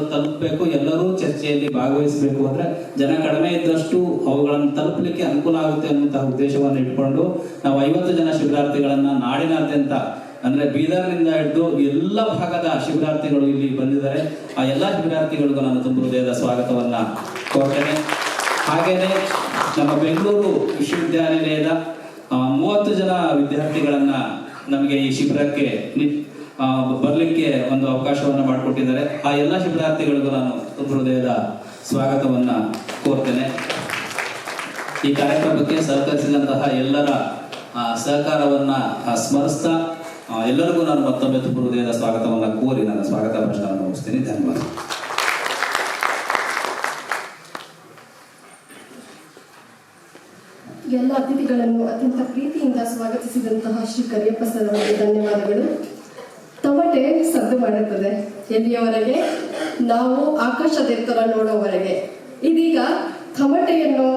ತಲುಪಬೇಕು, ಎಲ್ಲರೂ ಚರ್ಚೆಯಲ್ಲಿ ಭಾಗವಹಿಸಬೇಕು ಅಂದ್ರೆ ಜನ ಕಡಿಮೆ ಇದ್ದಷ್ಟು ಅವುಗಳನ್ನು ತಲುಪಲಿಕ್ಕೆ ಅನುಕೂಲ ಆಗುತ್ತೆ ಅನ್ನುವಂತಹ ಉದ್ದೇಶವನ್ನು ಇಟ್ಕೊಂಡು ನಾವು ಐವತ್ತು ಜನ ಶಿಬಿರಾರ್ಥಿಗಳನ್ನ ನಾಡಿನಾದ್ಯಂತ ಅಂದ್ರೆ ಬೀದರ್ನಿಂದ ಹಿಡಿದು ಎಲ್ಲ ಭಾಗದ ಶಿಬಿರಾರ್ಥಿಗಳು ಇಲ್ಲಿ ಬಂದಿದ್ದಾರೆ. ಆ ಎಲ್ಲ ಶಿಬಿರಾರ್ಥಿಗಳಿಗೂ ನಾನು ತುಂಬ ಹೃದಯದ ಸ್ವಾಗತವನ್ನ ಕೋರ್ತೇನೆ. ಹಾಗೇನೆ ನಮ್ಮ ಬೆಂಗಳೂರು ವಿಶ್ವವಿದ್ಯಾನಿಲಯದ ಮೂವತ್ತು ಜನ ವಿದ್ಯಾರ್ಥಿಗಳನ್ನ ನಮಗೆ ಈ ಶಿಬಿರಕ್ಕೆ ಬರ್ಲಿಕ್ಕೆ ಒಂದು ಅವಕಾಶವನ್ನ ಮಾಡಿಕೊಟ್ಟಿದ್ದಾರೆ. ಆ ಎಲ್ಲ ಶಿಬಿರಾರ್ಥಿಗಳಿಗೂ ನಾನು ಹೃದಯದ ಸ್ವಾಗತವನ್ನ ಕೋರ್ತೇನೆ. ಈ ಕಾರ್ಯಕ್ರಮಕ್ಕೆ ಸಹಕರಿಸಿದಂತಹ ಎಲ್ಲರ ಸಹಕಾರವನ್ನ ಸ್ಮರಿಸ್ತಾ ಎಲ್ಲರಿಗೂ ನಾನು ಮತ್ತೊಮ್ಮೆ ಹೃದಯದ ಸ್ವಾಗತವನ್ನ ಕೋರಿ ನನ್ನ ಸ್ವಾಗತ ಭಾಷಣವನ್ನು ಮುಗಿಸ್ತೀನಿ. ಧನ್ಯವಾದ. ಎಲ್ಲ ಅತಿಥಿಗಳನ್ನು ಅತ್ಯಂತ ಪ್ರೀತಿಯಿಂದ ಸ್ವಾಗತಿಸಿದಂತಹ ಶ್ರೀ ಕರಿಯಪ್ಪ ಸರ್ ಅವರಿಗೆ ಧನ್ಯವಾದಗಳು. ತಮಟೆ ಸದ್ದು ಮಾಡುತ್ತದೆ. ಎಲ್ಲಿಯವರೆಗೆ? ನಾವು ಆಕಾಶದೆತ್ತರ ನೋಡುವವರೆಗೆ. ಇದೀಗ ತಮಟೆಯನ್ನು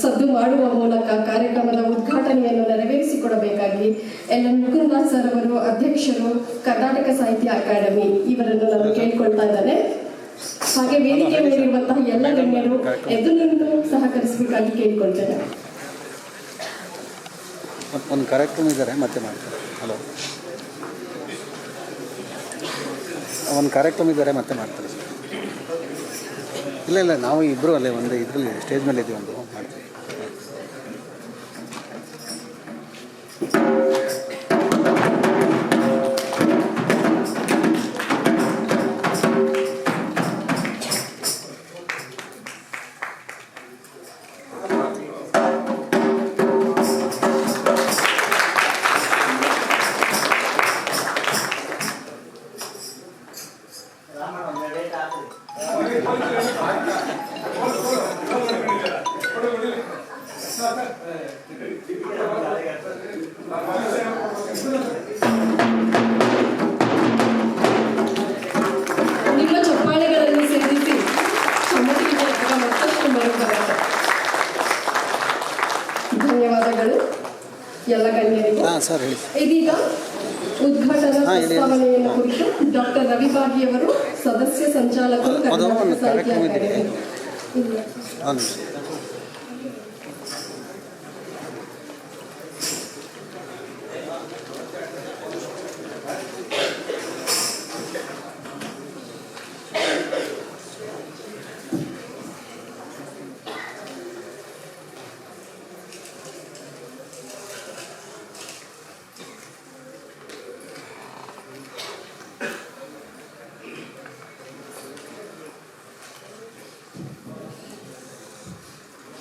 ಸದ್ದು ಮಾಡುವ ಮೂಲಕ ಕಾರ್ಯಕ್ರಮದ ಉದ್ಘಾಟನೆಯನ್ನು ನೆರವೇರಿಸಿಕೊಡಬೇಕಾಗಿ ಎಲ್. ಎನ್. ಮುಕುಂದಾಸ್ ಸರ್ ಅವರು, ಅಧ್ಯಕ್ಷರು, ಕರ್ನಾಟಕ ಸಾಹಿತ್ಯ ಅಕಾಡೆಮಿ ಇವರನ್ನು ನಾನು ಕೇಳಿಕೊಳ್ತಾ ಇದ್ದೇನೆ. ಹಾಗೆ ವೇದಿಕೆ ಮೇಲಿರುವಂತಹ ಎಲ್ಲ ಗಣ್ಯರು ಎದ್ದು ನಿಂತು ಸಹಕರಿಸಬೇಕಾಗಿ ಕೇಳಿಕೊಳ್ತೇನೆ. ಒಂದು ಕಾರ್ಯಕ್ರಮ ಇದ್ದಾರೆ ಮತ್ತೆ ಮಾಡ್ತಾರೆ ಹಲೋ. ಒಂದು ಕಾರ್ಯಕ್ರಮ ಇದ್ದಾರೆ, ಮತ್ತೆ ಮಾಡ್ತಾರೆ ಇಲ್ಲ ಇಲ್ಲ, ನಾವು ಇಬ್ಬರು ಅಲ್ಲೇ ಒಂದು ಇದರಲ್ಲಿ ಸ್ಟೇಜ್ ಮೇಲೆ ಇದ್ದೀವಿ ಒಂದು. ಮಾಡ್ತೀವಿ. ಕರ್ನಾಟಕ ಒಂದು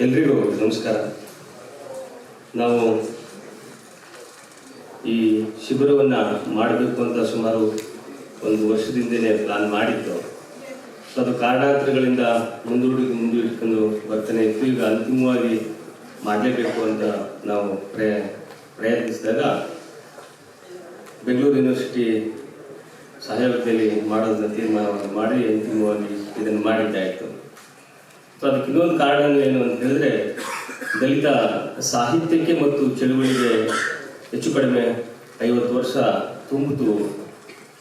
ಎಲ್ರಿಗೂ ನಮಸ್ಕಾರ. ನಾವು ಈ ಶಿಬಿರವನ್ನು ಮಾಡಬೇಕು ಅಂತ ಸುಮಾರು ಒಂದು ವರ್ಷದಿಂದಲೇ ಪ್ಲಾನ್ ಮಾಡಿದ್ದು. ಅದು ಕಾರಣಾಂತರಗಳಿಂದ ಮುಂದೂಡಿ ಮುಂದೂಡಿಕೊಂಡು ಬರ್ತಾನೆ ಇತ್ತು ಈಗ ಅಂತಿಮವಾಗಿ ಮಾಡಲೇಬೇಕು ಅಂತ ನಾವು ಪ್ರಯ, ಪ್ರಯತ್ನಿಸಿದಾಗ ಬೆಂಗಳೂರು ಯೂನಿವರ್ಸಿಟಿ ಸಹಯೋಗದಲ್ಲಿ ಮಾಡೋದನ್ನ ತೀರ್ಮಾನವನ್ನು ಮಾಡಿ ಅಂತಿಮವಾಗಿ ಇದನ್ನು ಮಾಡಿದ್ದಾಯಿತು. ಅದಕ್ಕೆ ಇನ್ನೊಂದು ಕಾರಣ ಏನು ಅಂತ ಹೇಳಿದ್ರೆ, ದಲಿತ ಸಾಹಿತ್ಯಕ್ಕೆ ಮತ್ತು ಚಳುವಳಿಗೆ ಹೆಚ್ಚು ಕಡಿಮೆ ಐವತ್ತು ವರ್ಷ ತುಂಬಿತು.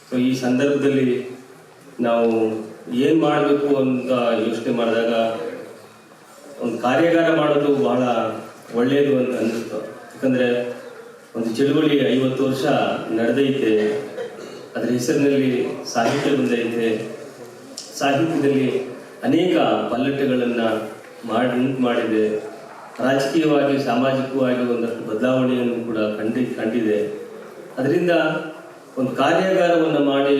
ಸೊ ಈ ಸಂದರ್ಭದಲ್ಲಿ ನಾವು ಏನು ಮಾಡಬೇಕು ಅಂತ ಯೋಚನೆ ಮಾಡಿದಾಗ, ಒಂದು ಕಾರ್ಯಾಗಾರ ಮಾಡೋದು ಬಹಳ ಒಳ್ಳೆಯದು ಅಂತ ಅನ್ನಿಸ್ತು. ಯಾಕಂದರೆ, ಒಂದು ಚಳುವಳಿ ಐವತ್ತು ವರ್ಷ ನಡೆದೈತೆ, ಅದರ ಹೆಸರಿನಲ್ಲಿ ಸಾಹಿತ್ಯ ಬಂದೈತೆ. ಸಾಹಿತ್ಯದಲ್ಲಿ ಅನೇಕ ಪಲ್ಲಟಗಳನ್ನು ಮಾಡಿ ಉಂಟು ಮಾಡಿದೆ. ರಾಜಕೀಯವಾಗಿ, ಸಾಮಾಜಿಕವಾಗಿ ಒಂದಷ್ಟು ಬದಲಾವಣೆಯನ್ನು ಕೂಡ ಕಂಡಿ, ಕಂಡಿದೆ. ಅದರಿಂದ ಒಂದು ಕಾರ್ಯಾಗಾರವನ್ನು ಮಾಡಿ,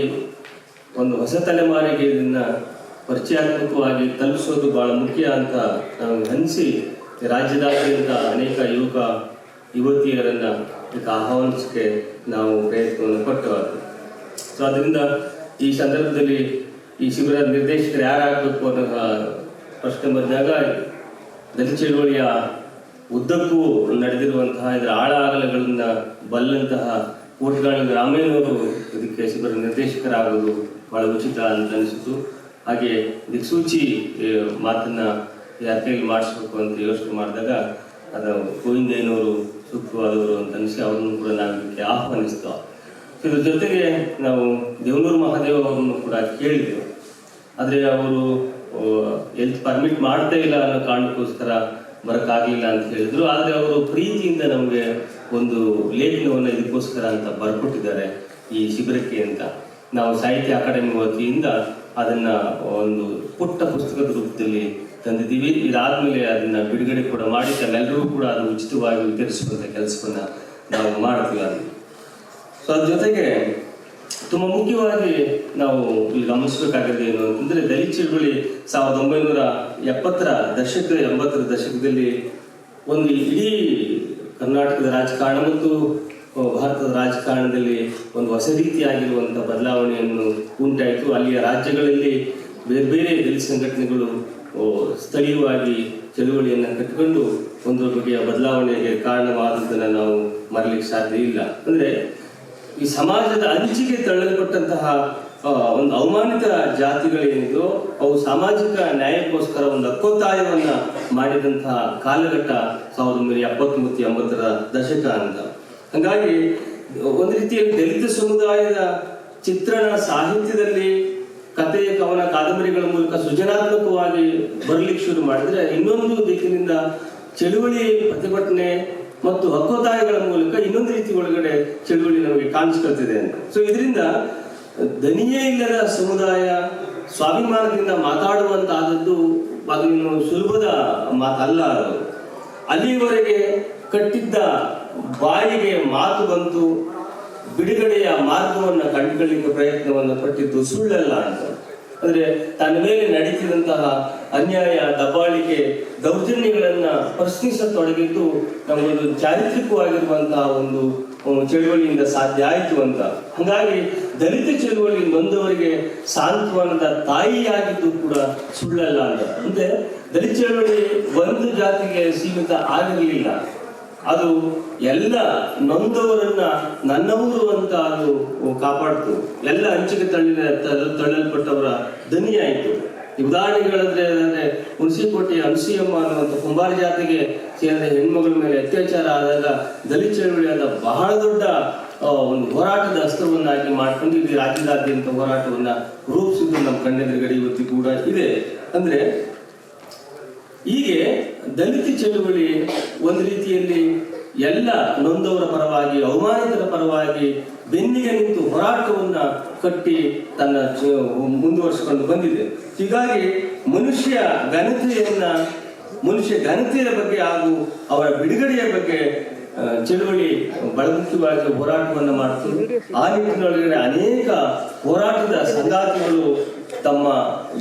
ಒಂದು ಹೊಸ ತಲೆಮಾರಿಗೆ ಇದನ್ನು ಪರಿಚಯಾತ್ಮಕವಾಗಿ ತಲುಪಿಸೋದು ಬಹಳ ಮುಖ್ಯ ಅಂತ ನಾವು ಅನಿಸಿ ರಾಜ್ಯದಾದ್ಯಂತ ಅನೇಕ ಯುವಕ, ಯುವತಿಯರನ್ನು ಇದಕ್ಕೆ ಆಹ್ವಾನಿಸಕ್ಕೆ ನಾವು ಪ್ರಯತ್ನವನ್ನು ಪಟ್ಟವಾದ್ರು ಸೊ ಅದರಿಂದ ಈ ಸಂದರ್ಭದಲ್ಲಿ ಈ ಶಿಬಿರ ನಿರ್ದೇಶಕರು ಯಾರಾಗಬೇಕು ಅನ್ನೋ ಪ್ರಶ್ನೆ ಬಂದಾಗ ದಲಿತ ಚಳುವಳಿಯ ಉದ್ದಕ್ಕೂ ನಡೆದಿರುವಂತಹ ಇದರ ಆಳ ಅಗಲಗಳನ್ನ ಬಲ್ಲಂತಹ ಕೋಟ್ಗಾಳಿ ಗ್ರಾಮೀಣವರು ಇದಕ್ಕೆ ಶಿಬಿರ ನಿರ್ದೇಶಕರಾಗೋದು ಬಹಳ ಉಚಿತ ಅಂತ ಅನಿಸಿತು. ಹಾಗೆ ದಿಕ್ಸೂಚಿ ಮಾತನ್ನ ಯಾರ ಮಾಡಿಸ್ಬೇಕು ಅಂತ ಯೋಚನೆ ಮಾಡಿದಾಗ ಅದು ಗೋವಿಂದಯ್ಯನವರು ಸೂಕ್ತವಾದವರು ಅಂತ ಅನಿಸಿ ಅವರನ್ನು ಕೂಡ ನಾವು ಇದಕ್ಕೆ ಆಹ್ವಾನಿಸ್ತಾ. ಇದ್ರ ಜೊತೆಗೆ ನಾವು ದೇವನೂರು ಮಹಾದೇವ ಅವರನ್ನು ಕೂಡ ಕೇಳಿದೆವು. ಆದರೆ ಅವರು ಹೆಲ್ತ್ ಪರ್ಮಿಟ್ ಮಾಡ್ತಾ ಇಲ್ಲ ಅನ್ನೋ ಕಾರಣಕ್ಕೋಸ್ಕರ ಬರಕಾಗ್ಲಿಲ್ಲ ಅಂತ ಹೇಳಿದ್ರು. ಆದರೆ ಅವರು ಪ್ರೀತಿಯಿಂದ ನಮಗೆ ಒಂದು ಲೇಖನವನ್ನು ಇದಕ್ಕೋಸ್ಕರ ಅಂತ ಬರ್ಕೊಟ್ಟಿದ್ದಾರೆ ಈ ಶಿಬಿರಕ್ಕೆ ಅಂತ. ನಾವು ಸಾಹಿತ್ಯ ಅಕಾಡೆಮಿ ವತಿಯಿಂದ ಅದನ್ನ ಒಂದು ಪುಟ್ಟ ಪುಸ್ತಕದ ರೂಪದಲ್ಲಿ ತಂದಿದ್ದೀವಿ. ಇದಾದ್ಮೇಲೆ ಅದನ್ನ ಬಿಡುಗಡೆ ಕೂಡ ಮಾಡಿ ತಮ್ಮೆಲ್ಲರೂ ಕೂಡ ಅದು ಉಚಿತವಾಗಿ ವಿತರಿಸುವಂತ ಕೆಲಸವನ್ನ ನಾವು ಮಾಡ್ತೀವಿ. ಅದು ಸೊ ಅದ್ರ ಜೊತೆಗೆ ತುಂಬಾ ಮುಖ್ಯವಾಗಿ ನಾವು ಇಲ್ಲಿ ಗಮನಿಸಬೇಕಾಗಿದೆ ಏನು ಅಂತಂದ್ರೆ ದಲಿತ ಚಳವಳಿ ಸಾವಿರದ ಒಂಬೈನೂರ ಎಪ್ಪತ್ತರ ದಶಕ ಎಂಬತ್ತರ ದಶಕದಲ್ಲಿ ಒಂದು ಇಡೀ ಕರ್ನಾಟಕದ ರಾಜಕಾರಣ ಮತ್ತು ಭಾರತದ ರಾಜಕಾರಣದಲ್ಲಿ ಒಂದು ಹೊಸ ರೀತಿಯಾಗಿರುವಂತಹ ಬದಲಾವಣೆಯನ್ನು ಉಂಟಾಯಿತು. ಅಲ್ಲಿಯ ರಾಜ್ಯಗಳಲ್ಲಿ ಬೇರೆ ಬೇರೆ ದಲಿತ ಸಂಘಟನೆಗಳು ಸ್ಥಳೀಯವಾಗಿ ಚಳುವಳಿಯನ್ನು ಕಟ್ಟಿಕೊಂಡು ಒಂದು ಬಗೆಯ ಬದಲಾವಣೆಗೆ ಕಾರಣವಾದದ್ದನ್ನು ನಾವು ಮರಲಿಕ್ಕೆ ಸಾಧ್ಯ ಇಲ್ಲ. ಅಂದ್ರೆ ಈ ಸಮಾಜದ ಅಂಚಿಗೆ ತಳ್ಳಲ್ಪಟ್ಟಂತಹ ಒಂದು ಅವಮಾನಿತ ಜಾತಿಗಳೇನಿದೋ, ಅವು ಸಾಮಾಜಿಕ ನ್ಯಾಯಕ್ಕೋಸ್ಕರ ಒಂದು ಹಕ್ಕೊತ್ತಾಯವನ್ನ ಮಾಡಿದಂತಹ ಕಾಲಘಟ್ಟ ಸಾವಿರದ ಒಂಬೈನೂರ ಎಪ್ಪತ್ತೊಂಬತ್ತು, ಎಂಬತ್ತರ ದಶಕ ಅಂತ. ಹಂಗಾಗಿ, ಒಂದು ರೀತಿಯಲ್ಲಿ ದಲಿತ ಸಮುದಾಯದ ಚಿತ್ರಣ ಸಾಹಿತ್ಯದಲ್ಲಿ ಕಥೆ ಕವನ ಕಾದಂಬರಿಗಳ ಮೂಲಕ ಸೃಜನಾತ್ಮಕವಾಗಿ ಬರಲಿಕ್ಕೆ ಶುರು ಮಾಡಿದ್ರೆ ಇನ್ನೊಂದು ದಿಕ್ಕಿನಿಂದ ಚಳುವಳಿ ಪ್ರತಿಭಟನೆ ಮತ್ತು ಹಕ್ಕೊತ್ತಾಯಗಳ ಮೂಲಕ ಇನ್ನೊಂದು ರೀತಿ ಒಳಗಡೆ ಚಳುವಳಿ ನಮಗೆ ಕಾಣಿಸ್ಕೊಳ್ತಿದೆ ಅಂತ. ಸೊ ಇದರಿಂದ ದನಿಯೇ ಇಲ್ಲದ ಸಮುದಾಯ ಸ್ವಾಭಿಮಾನದಿಂದ ಮಾತಾಡುವಂತಾದದ್ದು ಅದು ಇನ್ನು ಸುಲಭದ ಮಾತಲ್ಲ ಅದು. ಅಲ್ಲಿವರೆಗೆ ಕಟ್ಟಿದ್ದ ಬಾಯಿಗೆ ಮಾತು ಬಂತು, ಬಿಡುಗಡೆಯ ಮಾರ್ಗವನ್ನು ಕಂಡುಕೊಳ್ಳಿಕ್ಕೆ ಪ್ರಯತ್ನವನ್ನು ಪಟ್ಟಿದ್ದು ಸುಳ್ಳಲ್ಲ ಅಂತ. ಅಂದ್ರೆ ತನ್ನ ಮೇಲೆ ನಡೀತಿದಂತಹ ಅನ್ಯಾಯ, ದಬ್ಬಾಳಿಕೆ, ದೌರ್ಜನ್ಯಗಳನ್ನ ಪ್ರಶ್ನಿಸತೊಡಗಿದ್ದು ನಮಗೊಂದು ಚಾರಿತ್ರಿಕವಾಗಿರುವಂತಹ ಒಂದು ಚಳುವಳಿಯಿಂದ ಸಾಧ್ಯ ಆಯಿತು ಅಂತ. ಹಾಗಾಗಿ ದಲಿತ ಚಳುವಳಿ ನೊಂದವರಿಗೆ ಸಾಂತ್ವನದ ತಾಯಿಯಾಗಿದ್ದು ಕೂಡ ಸುಳ್ಳಲ್ಲ ಅಂತ. ಅಂದ್ರೆ ದಲಿತ ಚಳುವಳಿ ಒಂದು ಜಾತಿಗೆ ಸೀಮಿತ ಆಗಿರಲಿಲ್ಲ ಅದು ಎಲ್ಲ ನೊಂದವರನ್ನ ನನ್ನವರು ಅಂತ ಅದು ಕಾಪಾಡ್ತು. ಎಲ್ಲ ಹಂಚಿಕೆ ತಳ್ಳಿನ ತಳ್ಳ- ತಳ್ಳಲ್ಪಟ್ಟವರ ದನಿಯಾಯಿತು. ಉದಾಹರಣೆಗಳಂದ್ರೆ ಅಂದ್ರೆ ಹುಣಸಿಕೋಟೆಯ ಅನುಸಿಯಮ್ಮ ಅನ್ನುವಂಥ ಕುಂಬಾರ ಜಾತಿಗೆ ಸೇರಿದ ಹೆಣ್ಮಗಳ ಮೇಲೆ ಅತ್ಯಾಚಾರ ಆದಾಗ ದಲಿತ ಚಳವಳಿಯಾದ ಬಹಳ ದೊಡ್ಡ ಒಂದು ಹೋರಾಟದ ಅಸ್ತ್ರವನ್ನಾಗಿ ಮಾಡ್ಕೊಂಡು ಇಲ್ಲಿ ರಾಜ್ಯದಾದ್ಯಂತ ಹೋರಾಟವನ್ನ ರೂಪಿಸಿದ್ದು ನಮ್ಮ ಕಣ್ಣೆದುರುಗಡೆ ಇವತ್ತು ಕೂಡ ಇದೆ. ಅಂದ್ರೆ ಹೀಗೆ ದಲಿತ ಚಳುವಳಿ ಒಂದು ರೀತಿಯಲ್ಲಿ ಎಲ್ಲ ನೊಂದವರ ಪರವಾಗಿ, ಅವಮಾನಿತರ ಪರವಾಗಿ ಬೆನ್ನಿಗೆ ನಿಂತು ಹೋರಾಟವನ್ನ ಕಟ್ಟಿ ತನ್ನ ಮುಂದುವರಿಸಿಕೊಂಡು ಬಂದಿದೆ. ಹೀಗಾಗಿ ಮನುಷ್ಯ ಘನತೆಯನ್ನ, ಮನುಷ್ಯ ಘನತೆಯ ಬಗ್ಗೆ ಹಾಗೂ ಅವರ ಬಿಡುಗಡೆಯ ಬಗ್ಗೆ ಚಳುವಳಿ ಬಹಳ ಮುಖ್ಯವಾಗಿ ಹೋರಾಟವನ್ನು ಮಾಡ್ತು ಆ ನಿಟ್ಟಿನೊಳಗಡೆ ಅನೇಕ ಹೋರಾಟದ ಸಂಗಾತಿಗಳು ತಮ್ಮ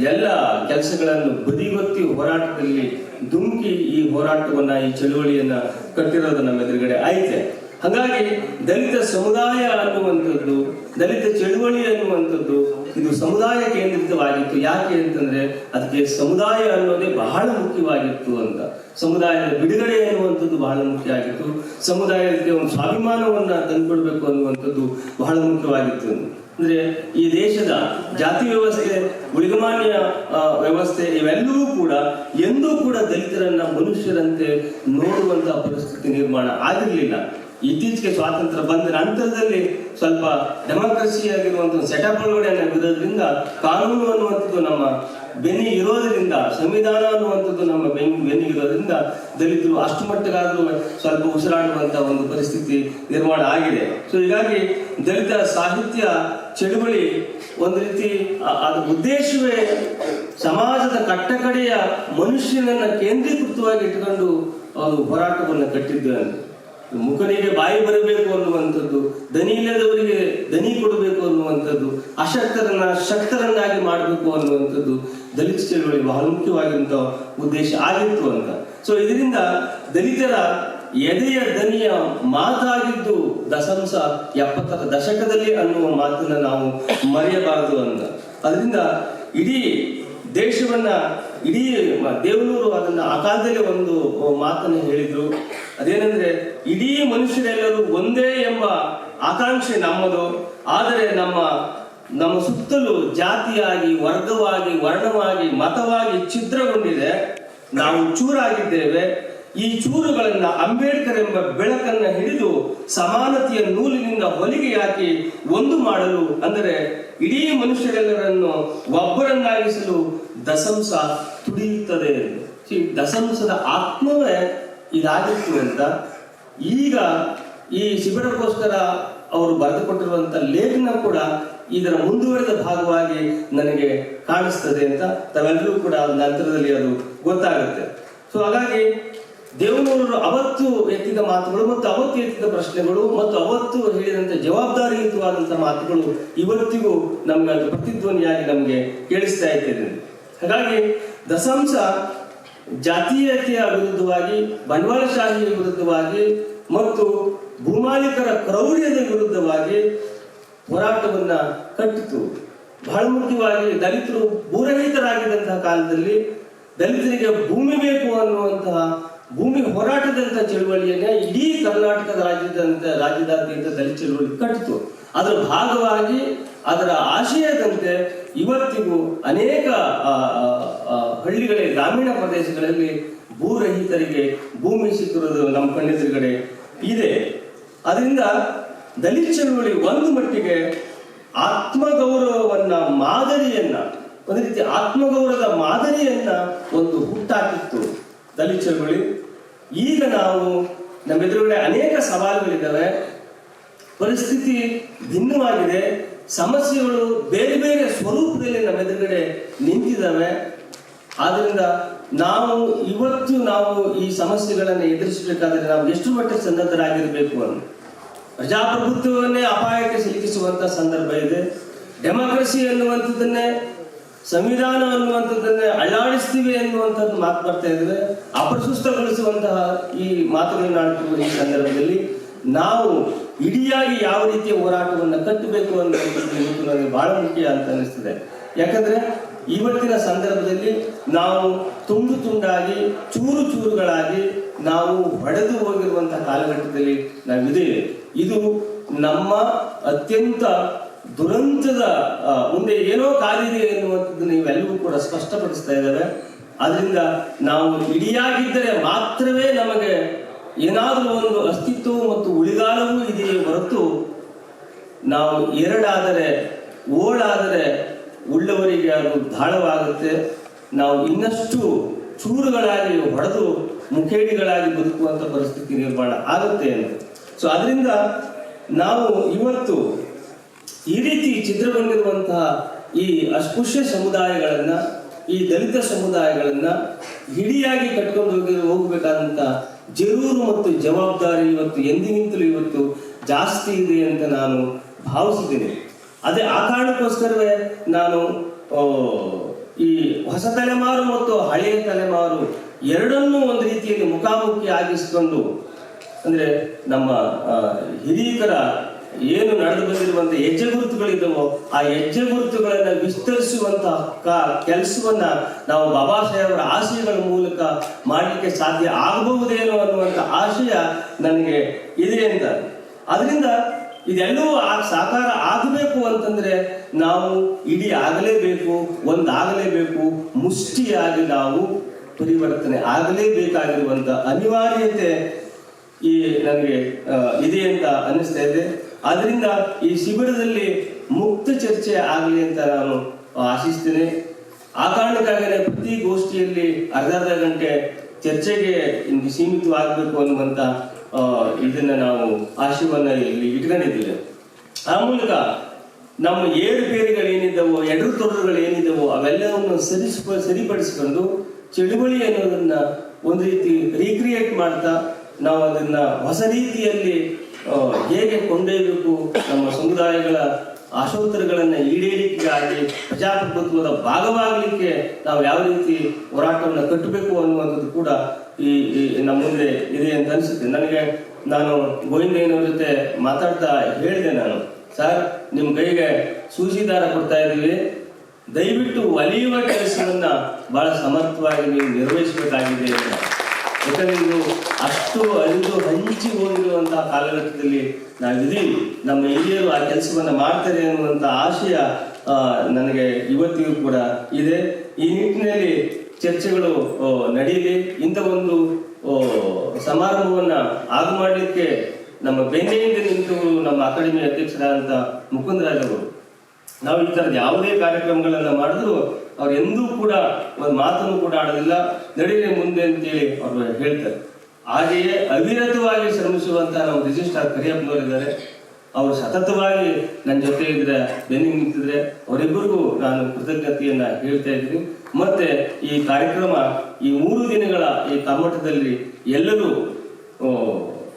ಎಲ್ಲ ಕೆಲಸಗಳನ್ನು ಬದಿಗೊತ್ತಿ ಹೋರಾಟದಲ್ಲಿ ಧುಮುಕಿ ಈ ಹೋರಾಟವನ್ನ, ಈ ಚಳುವಳಿಯನ್ನ ಕಟ್ಟಿರೋದು ನಮ್ಮ ಎದುರುಗಡೆ ಐತೆ. ಹಾಗಾಗಿ ದಲಿತ ಸಮುದಾಯ ಅನ್ನುವಂಥದ್ದು, ದಲಿತ ಚಳುವಳಿ ಅನ್ನುವಂಥದ್ದು ಇದು ಸಮುದಾಯ ಕೇಂದ್ರಿತವಾಗಿತ್ತು. ಯಾಕೆ ಅಂತಂದ್ರೆ ಅದಕ್ಕೆ ಸಮುದಾಯ ಅನ್ನೋದೇ ಬಹಳ ಮುಖ್ಯವಾಗಿತ್ತು ಅಂತ. ಸಮುದಾಯದ ಬಿಡುಗಡೆ ಅನ್ನುವಂಥದ್ದು ಬಹಳ ಮುಖ್ಯ ಆಗಿತ್ತು. ಸಮುದಾಯಕ್ಕೆ ಒಂದು ಸ್ವಾಭಿಮಾನವನ್ನ ತಂದುಕೊಡ್ಬೇಕು ಅನ್ನುವಂಥದ್ದು ಬಹಳ ಮುಖ್ಯವಾಗಿತ್ತು. ಅಂದ್ರೆ ಈ ದೇಶದ ಜಾತಿ ವ್ಯವಸ್ಥೆ ಉಳಿಗಮಾನ್ಯ ವ್ಯವಸ್ಥೆ ಇವೆಲ್ಲವೂ ಕೂಡ ಎಂದೂ ಕೂಡ ದಲಿತರನ್ನ ಮನುಷ್ಯರಂತೆ ನೋಡುವಂತಹ ಪರಿಸ್ಥಿತಿ ನಿರ್ಮಾಣ ಆಗಿರಲಿಲ್ಲ. ಇತ್ತೀಚೆಗೆ ಸ್ವಾತಂತ್ರ್ಯ ಬಂದ ನಂತರದಲ್ಲಿ ಸ್ವಲ್ಪ ಡೆಮಾಕ್ರಸಿ ಆಗಿರುವಂತಹ ಸೆಟಪ್ ಒಳಗಡೆ ಇರೋದ್ರಿಂದ ಕಾನೂನು ಅನ್ನುವಂಥದ್ದು ನಮ್ಮ ಬೆನ್ನಿ ಇರೋದ್ರಿಂದ, ಸಂವಿಧಾನ ಅನ್ನುವಂಥದ್ದು ನಮ್ಮ ಬೆನ್ ಇರೋದರಿಂದ ದಲಿತರು ಅಷ್ಟು ಮಟ್ಟಿಗಾದರೂ ಸ್ವಲ್ಪ ಉಸಿರಾಡುವಂತ ಒಂದು ಪರಿಸ್ಥಿತಿ ನಿರ್ಮಾಣ ಆಗಿದೆ. ಸೊ ಹೀಗಾಗಿ ದಲಿತ ಸಾಹಿತ್ಯ ಚಳುವಳಿ ಒಂದು ರೀತಿ ಅದರ ಉದ್ದೇಶವೇ ಸಮಾಜದ ಕಟ್ಟಕಡೆಯ ಮನುಷ್ಯನನ್ನ ಕೇಂದ್ರೀಕೃತವಾಗಿ ಇಟ್ಕೊಂಡು ಅವನು ಹೋರಾಟವನ್ನು ಕಟ್ಟಿದ್ದಾನೆ ಮುಖನಿಗೆ ಬಾಯಿ ಬರಬೇಕು ಅನ್ನುವಂಥದ್ದು, ದನಿ ಇಲ್ಲದವರಿಗೆ ದನಿ ಕೊಡಬೇಕು ಅನ್ನುವಂಥದ್ದು, ಅಶಕ್ತರನ್ನ ಶಕ್ತರನ್ನಾಗಿ ಮಾಡಬೇಕು ಅನ್ನುವಂಥದ್ದು ದಲಿತ ಚಳುವಳಿ ಬಹಳ ಮುಖ್ಯವಾಗಿರುವಂತ ಉದ್ದೇಶ ಆಗಿತ್ತು ಅಂತ. ಸೊ ಇದರಿಂದ ದಲಿತರ ಎದೆಯ ದನಿಯ ಮಾತಾಗಿದ್ದು ದಶಂಶ ಎಪ್ಪತ್ತರ ದಶಕದಲ್ಲಿ ಅನ್ನುವ ಮಾತನ್ನ ನಾವು ಮರೆಯಬಾರದು ಅಂತ. ಅದರಿಂದ ಇಡೀ ದೇಶವನ್ನ, ಇಡೀ ದೇವನೂರು ಅದನ್ನ ಆ ಕಾಲದಲ್ಲಿ ಒಂದು ಮಾತನ್ನು ಹೇಳಿದ್ರು. ಅದೇನೆಂದ್ರೆ, ಇಡೀ ಮನುಷ್ಯರೆಲ್ಲರೂ ಒಂದೇ ಎಂಬ ಆಕಾಂಕ್ಷೆ ನಮ್ಮದು. ಆದರೆ ನಮ್ಮ ನಮ್ಮ ಸುತ್ತಲೂ ಜಾತಿಯಾಗಿ, ವರ್ಗವಾಗಿ, ವರ್ಣವಾಗಿ, ಮತವಾಗಿ ಛಿದ್ರಗೊಂಡಿದೆ. ನಾವು ಚೂರಾಗಿದ್ದೇವೆ. ಈ ಚೂರುಗಳನ್ನು ಅಂಬೇಡ್ಕರ್ ಎಂಬ ಬೆಳಕನ್ನ ಹಿಡಿದು ಸಮಾನತೆಯ ನೂಲಿನಿಂದ ಹೊಲಿಗೆ ಹಾಕಿ ಒಂದು ಮಾಡಲು ಅಂದರೆ ಇಡೀ ಮನುಷ್ಯರೆಲ್ಲರನ್ನು ಒಬ್ಬರನ್ನಾಗಿಸಲು ದಸಂಸ ತುಡಿಯುತ್ತದೆ. ದಸಂಸದ ಆತ್ಮವೇ ಇದಾಗಿತ್ತು ಅಂತ. ಈಗ ಈ ಶಿಬಿರಕ್ಕೋಸ್ಕರ ಅವರು ಬರೆದುಕೊಟ್ಟಿರುವಂತ ಲೇಖನ ಕೂಡ ಇದರ ಮುಂದುವರೆದ ಭಾಗವಾಗಿ ನನಗೆ ಕಾಣಿಸ್ತದೆ ಅಂತ ತಾವೆಲ್ಲರೂ ಕೂಡ ನಂತರದಲ್ಲಿ ಅದು ಗೊತ್ತಾಗುತ್ತೆ. ಸೊ ಹಾಗಾಗಿ ದೇವನೂರರು ಅವತ್ತು ಎತ್ತಿದ ಮಾತುಗಳು ಮತ್ತು ಅವತ್ತು ಎತ್ತಿದ ಪ್ರಶ್ನೆಗಳು ಮತ್ತು ಅವತ್ತು ಹೇಳಿದಂತ ಜವಾಬ್ದಾರಿಯುತವಾದಂತಹ ಮಾತುಗಳು ಇವತ್ತಿಗೂ ನಮ್ಗೆ ಅದು ಪ್ರತಿಧ್ವನಿಯಾಗಿ ನಮಗೆ ಕೇಳಿಸ್ತಾ ಇದ್ದೇನೆ ಹಾಗಾಗಿ ದಶಾಂಶ ಜಾತೀಯತೆಯ ವಿರುದ್ಧವಾಗಿ, ಬಂಡವಾಳಶಾಹಿಯ ವಿರುದ್ಧವಾಗಿ ಮತ್ತು ಭೂಮಾಲೀಕರ ಕ್ರೌರ್ಯದ ವಿರುದ್ಧವಾಗಿ ಹೋರಾಟವನ್ನ ಕಟ್ಟಿತು. ಬಹಳ ಮುಖ್ಯವಾಗಿ ದಲಿತರು ಭೂರಹಿತರಾಗಿದ್ದಂತಹ ಕಾಲದಲ್ಲಿ ದಲಿತರಿಗೆ ಭೂಮಿ ಬೇಕು ಅನ್ನುವಂತಹ ಭೂಮಿ ಹೋರಾಟದಂತ ಚಳುವಳಿಯನ್ನ ಇಡೀ ಕರ್ನಾಟಕದ ರಾಜ್ಯದಂತ ರಾಜ್ಯದಾದ್ಯಂತ ದಲಿತ ಚಳುವಳಿ ಕಟ್ಟಿತು. ಅದರ ಭಾಗವಾಗಿ ಅದರ ಆಶಯದಂತೆ ಇವತ್ತಿಗೂ ಅನೇಕ ಆ, ಆ, ಆ, ಹಳ್ಳಿಗಳ ಗ್ರಾಮೀಣ ಪ್ರದೇಶಗಳಲ್ಲಿ ಭೂರಹಿತರಿಗೆ ಭೂಮಿ ಸಿಕ್ಕಿರೋದು ನಮ್ಮ ಕಣ್ಣೆದುರುಗಡೆ ಇದೆ. ಅದರಿಂದ ದಲಿತ ಚಳುವಳಿ ಒಂದು ಮಟ್ಟಿಗೆ ಆತ್ಮಗೌರವವನ್ನ ಮಾದರಿಯನ್ನ ಒಂದು ರೀತಿ ಆತ್ಮಗೌರವದ ಮಾದರಿಯನ್ನ ಒಂದು ಹುಟ್ಟಾಕಿತ್ತು ದಲಿತ ಚಳುವಳಿ. ಈಗ ನಾವು ನಮ್ಮೆದುರುಗಡೆ ಅನೇಕ ಸವಾಲುಗಳಿದ್ದಾವೆ. ಪರಿಸ್ಥಿತಿ ಭಿನ್ನವಾಗಿದೆ. ಸಮಸ್ಯೆಗಳು ಬೇರೆ ಬೇರೆ ಸ್ವರೂಪದಲ್ಲಿ ನಮ್ಮ ಎದುರುಗಡೆ ನಿಂತಿದ್ದಾವೆ. ಆದ್ರಿಂದ ನಾವು ಇವತ್ತು ನಾವು ಈ ಸಮಸ್ಯೆಗಳನ್ನು ಎದುರಿಸಬೇಕಾದ್ರೆ ನಾವು ಎಷ್ಟು ಮಟ್ಟಿಗೆ ಸನ್ನದ್ಧರಾಗಿರಬೇಕು ಅನ್ನು ಪ್ರಜಾಪ್ರಭುತ್ವವನ್ನೇ ಅಪಾಯಕ್ಕೆ ಸಿಲುಕಿಸುವಂತ ಸಂದರ್ಭ ಇದೆ. ಡೆಮಾಕ್ರಸಿ ಅನ್ನುವಂಥದ್ದನ್ನೇ ಸಂವಿಧಾನ ಅನ್ನುವಂಥದ್ದನ್ನೇ ಅಳಾಡಿಸ್ತೀವಿ ಎನ್ನುವಂಥದ್ದು ಮಾತು ಬರ್ತಾ ಇದ್ರೆ ಅಪ್ರಸುಸ್ತಗೊಳಿಸುವಂತಹ ಈ ಮಾತುಗಳನ್ನ ಆಡ್ತಿರುವ ಈ ಸಂದರ್ಭದಲ್ಲಿ ನಾವು ಇಡಿಯಾಗಿ ಯಾವ ರೀತಿಯ ಹೋರಾಟವನ್ನು ಕಟ್ಟಬೇಕು ಅನ್ನುವಂಥದ್ದು ನನಗೆ ಬಹಳ ಮುಖ್ಯ ಅಂತ ಅನಿಸ್ತದೆ ಯಾಕಂದ್ರೆ ಇವತ್ತಿನ ಸಂದರ್ಭದಲ್ಲಿ ನಾವು ತುಂಡು ತುಂಡಾಗಿ, ಚೂರು ಚೂರುಗಳಾಗಿ ನಾವು ಹೊಡೆದು ಹೋಗಿರುವಂತಹ ಕಾಲಘಟ್ಟದಲ್ಲಿ ನಾವಿದ್ದೇವೆ. ಇದು ನಮ್ಮ ಅತ್ಯಂತ ದುರಂತದ ಮುಂದೆ ಏನೋ ಕಾದಿದೆ ಎನ್ನುವಂಥದ್ದು ನೀವೆಲ್ಲವೂ ಕೂಡ ಸ್ಪಷ್ಟಪಡಿಸ್ತಾ ಇದ್ದಾರೆ. ಅದರಿಂದ ನಾವು ಇಡಿಯಾಗಿದ್ದರೆ ಮಾತ್ರವೇ ನಮಗೆ ಏನಾದರೂ ಒಂದು ಅಸ್ತಿತ್ವ ಮತ್ತು ಉಳಿಗಾಲವೂ ಇದೆಯೇ ಹೊರತು ನಾವು ಎರಡಾದರೆ, ಓಳಾದರೆ ಉಳ್ಳವರಿಗೆ ಅದು ದಾಳವಾಗುತ್ತೆ ನಾವು ಇನ್ನಷ್ಟು ಚೂರುಗಳಾಗಿ ಹೊಡೆದು ಮುಖೇಡಿಗಳಾಗಿ ಬದುಕುವಂತ ಪರಿಸ್ಥಿತಿ ನಿರ್ಮಾಣ ಆಗುತ್ತೆ ಅಂತ. ಸೊ ಅದರಿಂದ ನಾವು ಇವತ್ತು ಈ ರೀತಿ ಚಿತ್ರಗೊಂಡಿರುವಂತಹ ಈ ಅಸ್ಪೃಶ್ಯ ಸಮುದಾಯಗಳನ್ನ ಈ ದಲಿತ ಸಮುದಾಯಗಳನ್ನ ಹಿಡಿಯಾಗಿ ಕಟ್ಕೊಂಡು ಹೋಗಿ ಹೋಗಬೇಕಾದಂತ ಜರೂರು ಮತ್ತು ಜವಾಬ್ದಾರಿ ಇವತ್ತು ಎಂದಿನಿಂತಲೂ ಇವತ್ತು ಜಾಸ್ತಿ ಇದೆ ಅಂತ ನಾನು ಭಾವಿಸುತ್ತೇನೆ ಅದೇ ಆ ಕಾರಣಕ್ಕೋಸ್ಕರವೇ ನಾನು ಈ ಹೊಸ ತಲೆಮಾರು ಮತ್ತು ಹಳೆಯ ತಲೆಮಾರು ಎರಡನ್ನೂ ಒಂದು ರೀತಿಯಲ್ಲಿ ಮುಖಾಮುಖಿ ಆಗಿಸಿಕೊಂಡು ಅಂದ್ರೆ ನಮ್ಮ ಆ, ಹಿರೀಕರ ಏನು ನಡೆದು ಬಂದಿರುವಂತಹ ಹೆಜ್ಜೆ ಗುರುತುಗಳಿದ್ದವೋ ಆ ಹೆಜ್ಜೆ ಗುರುತುಗಳನ್ನ ವಿಸ್ತರಿಸುವಂತಹ ಕೆಲಸವನ್ನ ನಾವು ಬಾಬಾ ಸಾಹೇಬರ ಆಶಯಗಳ ಮೂಲಕ ಮಾಡಲಿಕ್ಕೆ ಸಾಧ್ಯ ಆಗಬಹುದೇನೋ ಅನ್ನುವಂತ ಆಶಯ ನನಗೆ ಇದೆ ಅಂತ. ಅದರಿಂದ ಇದೆಲ್ಲವೂ ಆ ಸಾಕಾರ ಆಗಬೇಕು ಅಂತಂದ್ರೆ ನಾವು ಇಡೀ ಆಗಲೇಬೇಕು, ಒಂದಾಗಲೇಬೇಕು, ಮುಷ್ಟಿಯಾಗಿ ನಾವು ಪರಿವರ್ತನೆ ಆಗಲೇಬೇಕಾಗಿರುವಂತ ಅನಿವಾರ್ಯತೆ ಈ ನನಗೆ ಇದೆ ಅಂತ ಅನ್ನಿಸ್ತಾ ಇದೆ. ಆದ್ರಿಂದ ಈ ಶಿಬಿರದಲ್ಲಿ ಮುಕ್ತ ಚರ್ಚೆ ಆಗಲಿ ಅಂತ ನಾನು ಆಶಿಸ್ತೇನೆ. ಆ ಕಾರಣಕ್ಕಾಗಲೇ ಪ್ರತಿ ಗೋಷ್ಠಿಯಲ್ಲಿ ಅರ್ಧ ಅರ್ಧ ಗಂಟೆ ಚರ್ಚೆಗೆ ಸೀಮಿತವಾಗಬೇಕು ಅನ್ನುವಂತ ಇದನ್ನ ನಾವು ಆಶಯವನ್ನ ಇಲ್ಲಿ ಇಟ್ಕೊಂಡಿದ್ದೇವೆ. ಆ ಮೂಲಕ ನಮ್ಮ ಏರುಪೇರುಗಳು ಏನಿದ್ದವೋ, ಎಡರು ತೊಡರುಗಳು ಏನಿದ್ದವೋ, ಅವೆಲ್ಲವನ್ನು ಸರಿಸ್ಪ ಸರಿಪಡಿಸಿಕೊಂಡು ಚಳುವಳಿ ಅನ್ನೋದನ್ನ ಒಂದು ರೀತಿ ರೀಕ್ರಿಯೇಟ್ ಮಾಡ್ತಾ ನಾವು ಅದನ್ನ ಹೊಸ ರೀತಿಯಲ್ಲಿ ಹೇಗೆ ಕೊಂಡೊಯ್ಯಬೇಕು ನಮ್ಮ ಸಮುದಾಯಗಳ ಆಶೋತ್ತರಗಳನ್ನು ಈಡೇರಿಕೆಗಾಗಿ ಪ್ರಜಾಪ್ರಭುತ್ವದ ಭಾಗವಾಗಲಿಕ್ಕೆ ನಾವು ಯಾವ ರೀತಿ ಹೋರಾಟವನ್ನು ಕಟ್ಟಬೇಕು ಅನ್ನುವಂಥದ್ದು ಕೂಡ ಈ ನಮ್ಮ ಮುಂದೆ ಇದೆ ಅಂತ ಅನಿಸುತ್ತೆ. ನನಗೆ ನಾನು ಗೋವಿಂದಯ್ಯನವ್ರ ಜೊತೆ ಮಾತಾಡ್ತಾ ಹೇಳಿದೆ ನಾನು. ಸರ್ ನಿಮ್ಮ ಕೈಗೆ ಸೂಜಿ ದಾರ ಕೊಡ್ತಾ ಇದ್ದೀವಿ. ದಯವಿಟ್ಟು ಒಲಿಯುವ ಕೆಲಸವನ್ನು ಬಹಳ ಸಮರ್ಥವಾಗಿ ನೀವು ನಿರ್ವಹಿಸಬೇಕಾಗಿದೆ ಅಂತ. ಯಾಕಂದ್ರೆ ಇದು ಅಷ್ಟು ಅಳಿದು ಹಂಚಿ ಹೋಗಿರುವಂತಹ ಕಾಲಘಟ್ಟದಲ್ಲಿ ನಾವಿದ್ದೀವಿ. ನಮ್ಮ ಹಿರಿಯರು ಆ ಕೆಲಸವನ್ನ ಮಾಡ್ತಾರೆ ಅನ್ನುವಂತ ಆಶಯ ನನಗೆ ಇವತ್ತಿಗೂ ಕೂಡ ಇದೆ. ಈ ನಿಟ್ಟಿನಲ್ಲಿ ಚರ್ಚೆಗಳು ನಡೆಯಲಿ. ಇಂಥ ಒಂದು ಸಮಾರಂಭವನ್ನ ಆಗು ಮಾಡಲಿಕ್ಕೆ ನಮ್ಮ ಬೆನ್ನೆಯಿಂದ ನಿಂತು ನಮ್ಮ ಅಕಾಡೆಮಿ ಅಧ್ಯಕ್ಷರಾದಂತ ಮುಕುಂದರಾಜ್ ಅವರು. ನಾವು ಈ ತರದ ಯಾವುದೇ ಕಾರ್ಯಕ್ರಮಗಳನ್ನ ಮಾಡಿದ್ರು ಅವ್ರು ಎಂದೂ ಕೂಡ ಒಂದು ಮಾತನ್ನು ಕೂಡ ಆಡೋದಿಲ್ಲ. ನಡೀಲಿ ಮುಂದೆ ಅಂತೇಳಿ ಅವರು ಹೇಳ್ತಾರೆ. ಹಾಗೆಯೇ ಅವಿರತವಾಗಿ ಶ್ರಮಿಸುವಂತ ನಾವು ರಿಜಿಸ್ಟ್ರಾರ್ ಕರಿಯಪ್ಪನವರಿದ್ದಾರೆ ಅವರು ಸತತವಾಗಿ ನನ್ನ ಜೊತೆ ಇದ್ರೆ, ಬೆನ್ನಿಗೆ ನಿಂತಿದ್ರೆ ಅವರಿಬ್ಬರಿಗೂ ನಾನು ಕೃತಜ್ಞತೆಯನ್ನ ಹೇಳ್ತಾ ಇದ್ದೀನಿ. ಮತ್ತೆ ಈ ಕಾರ್ಯಕ್ರಮ ಈ ಮೂರು ದಿನಗಳ ಈ ಕಮ್ಮಟದಲ್ಲಿ ಎಲ್ಲರೂ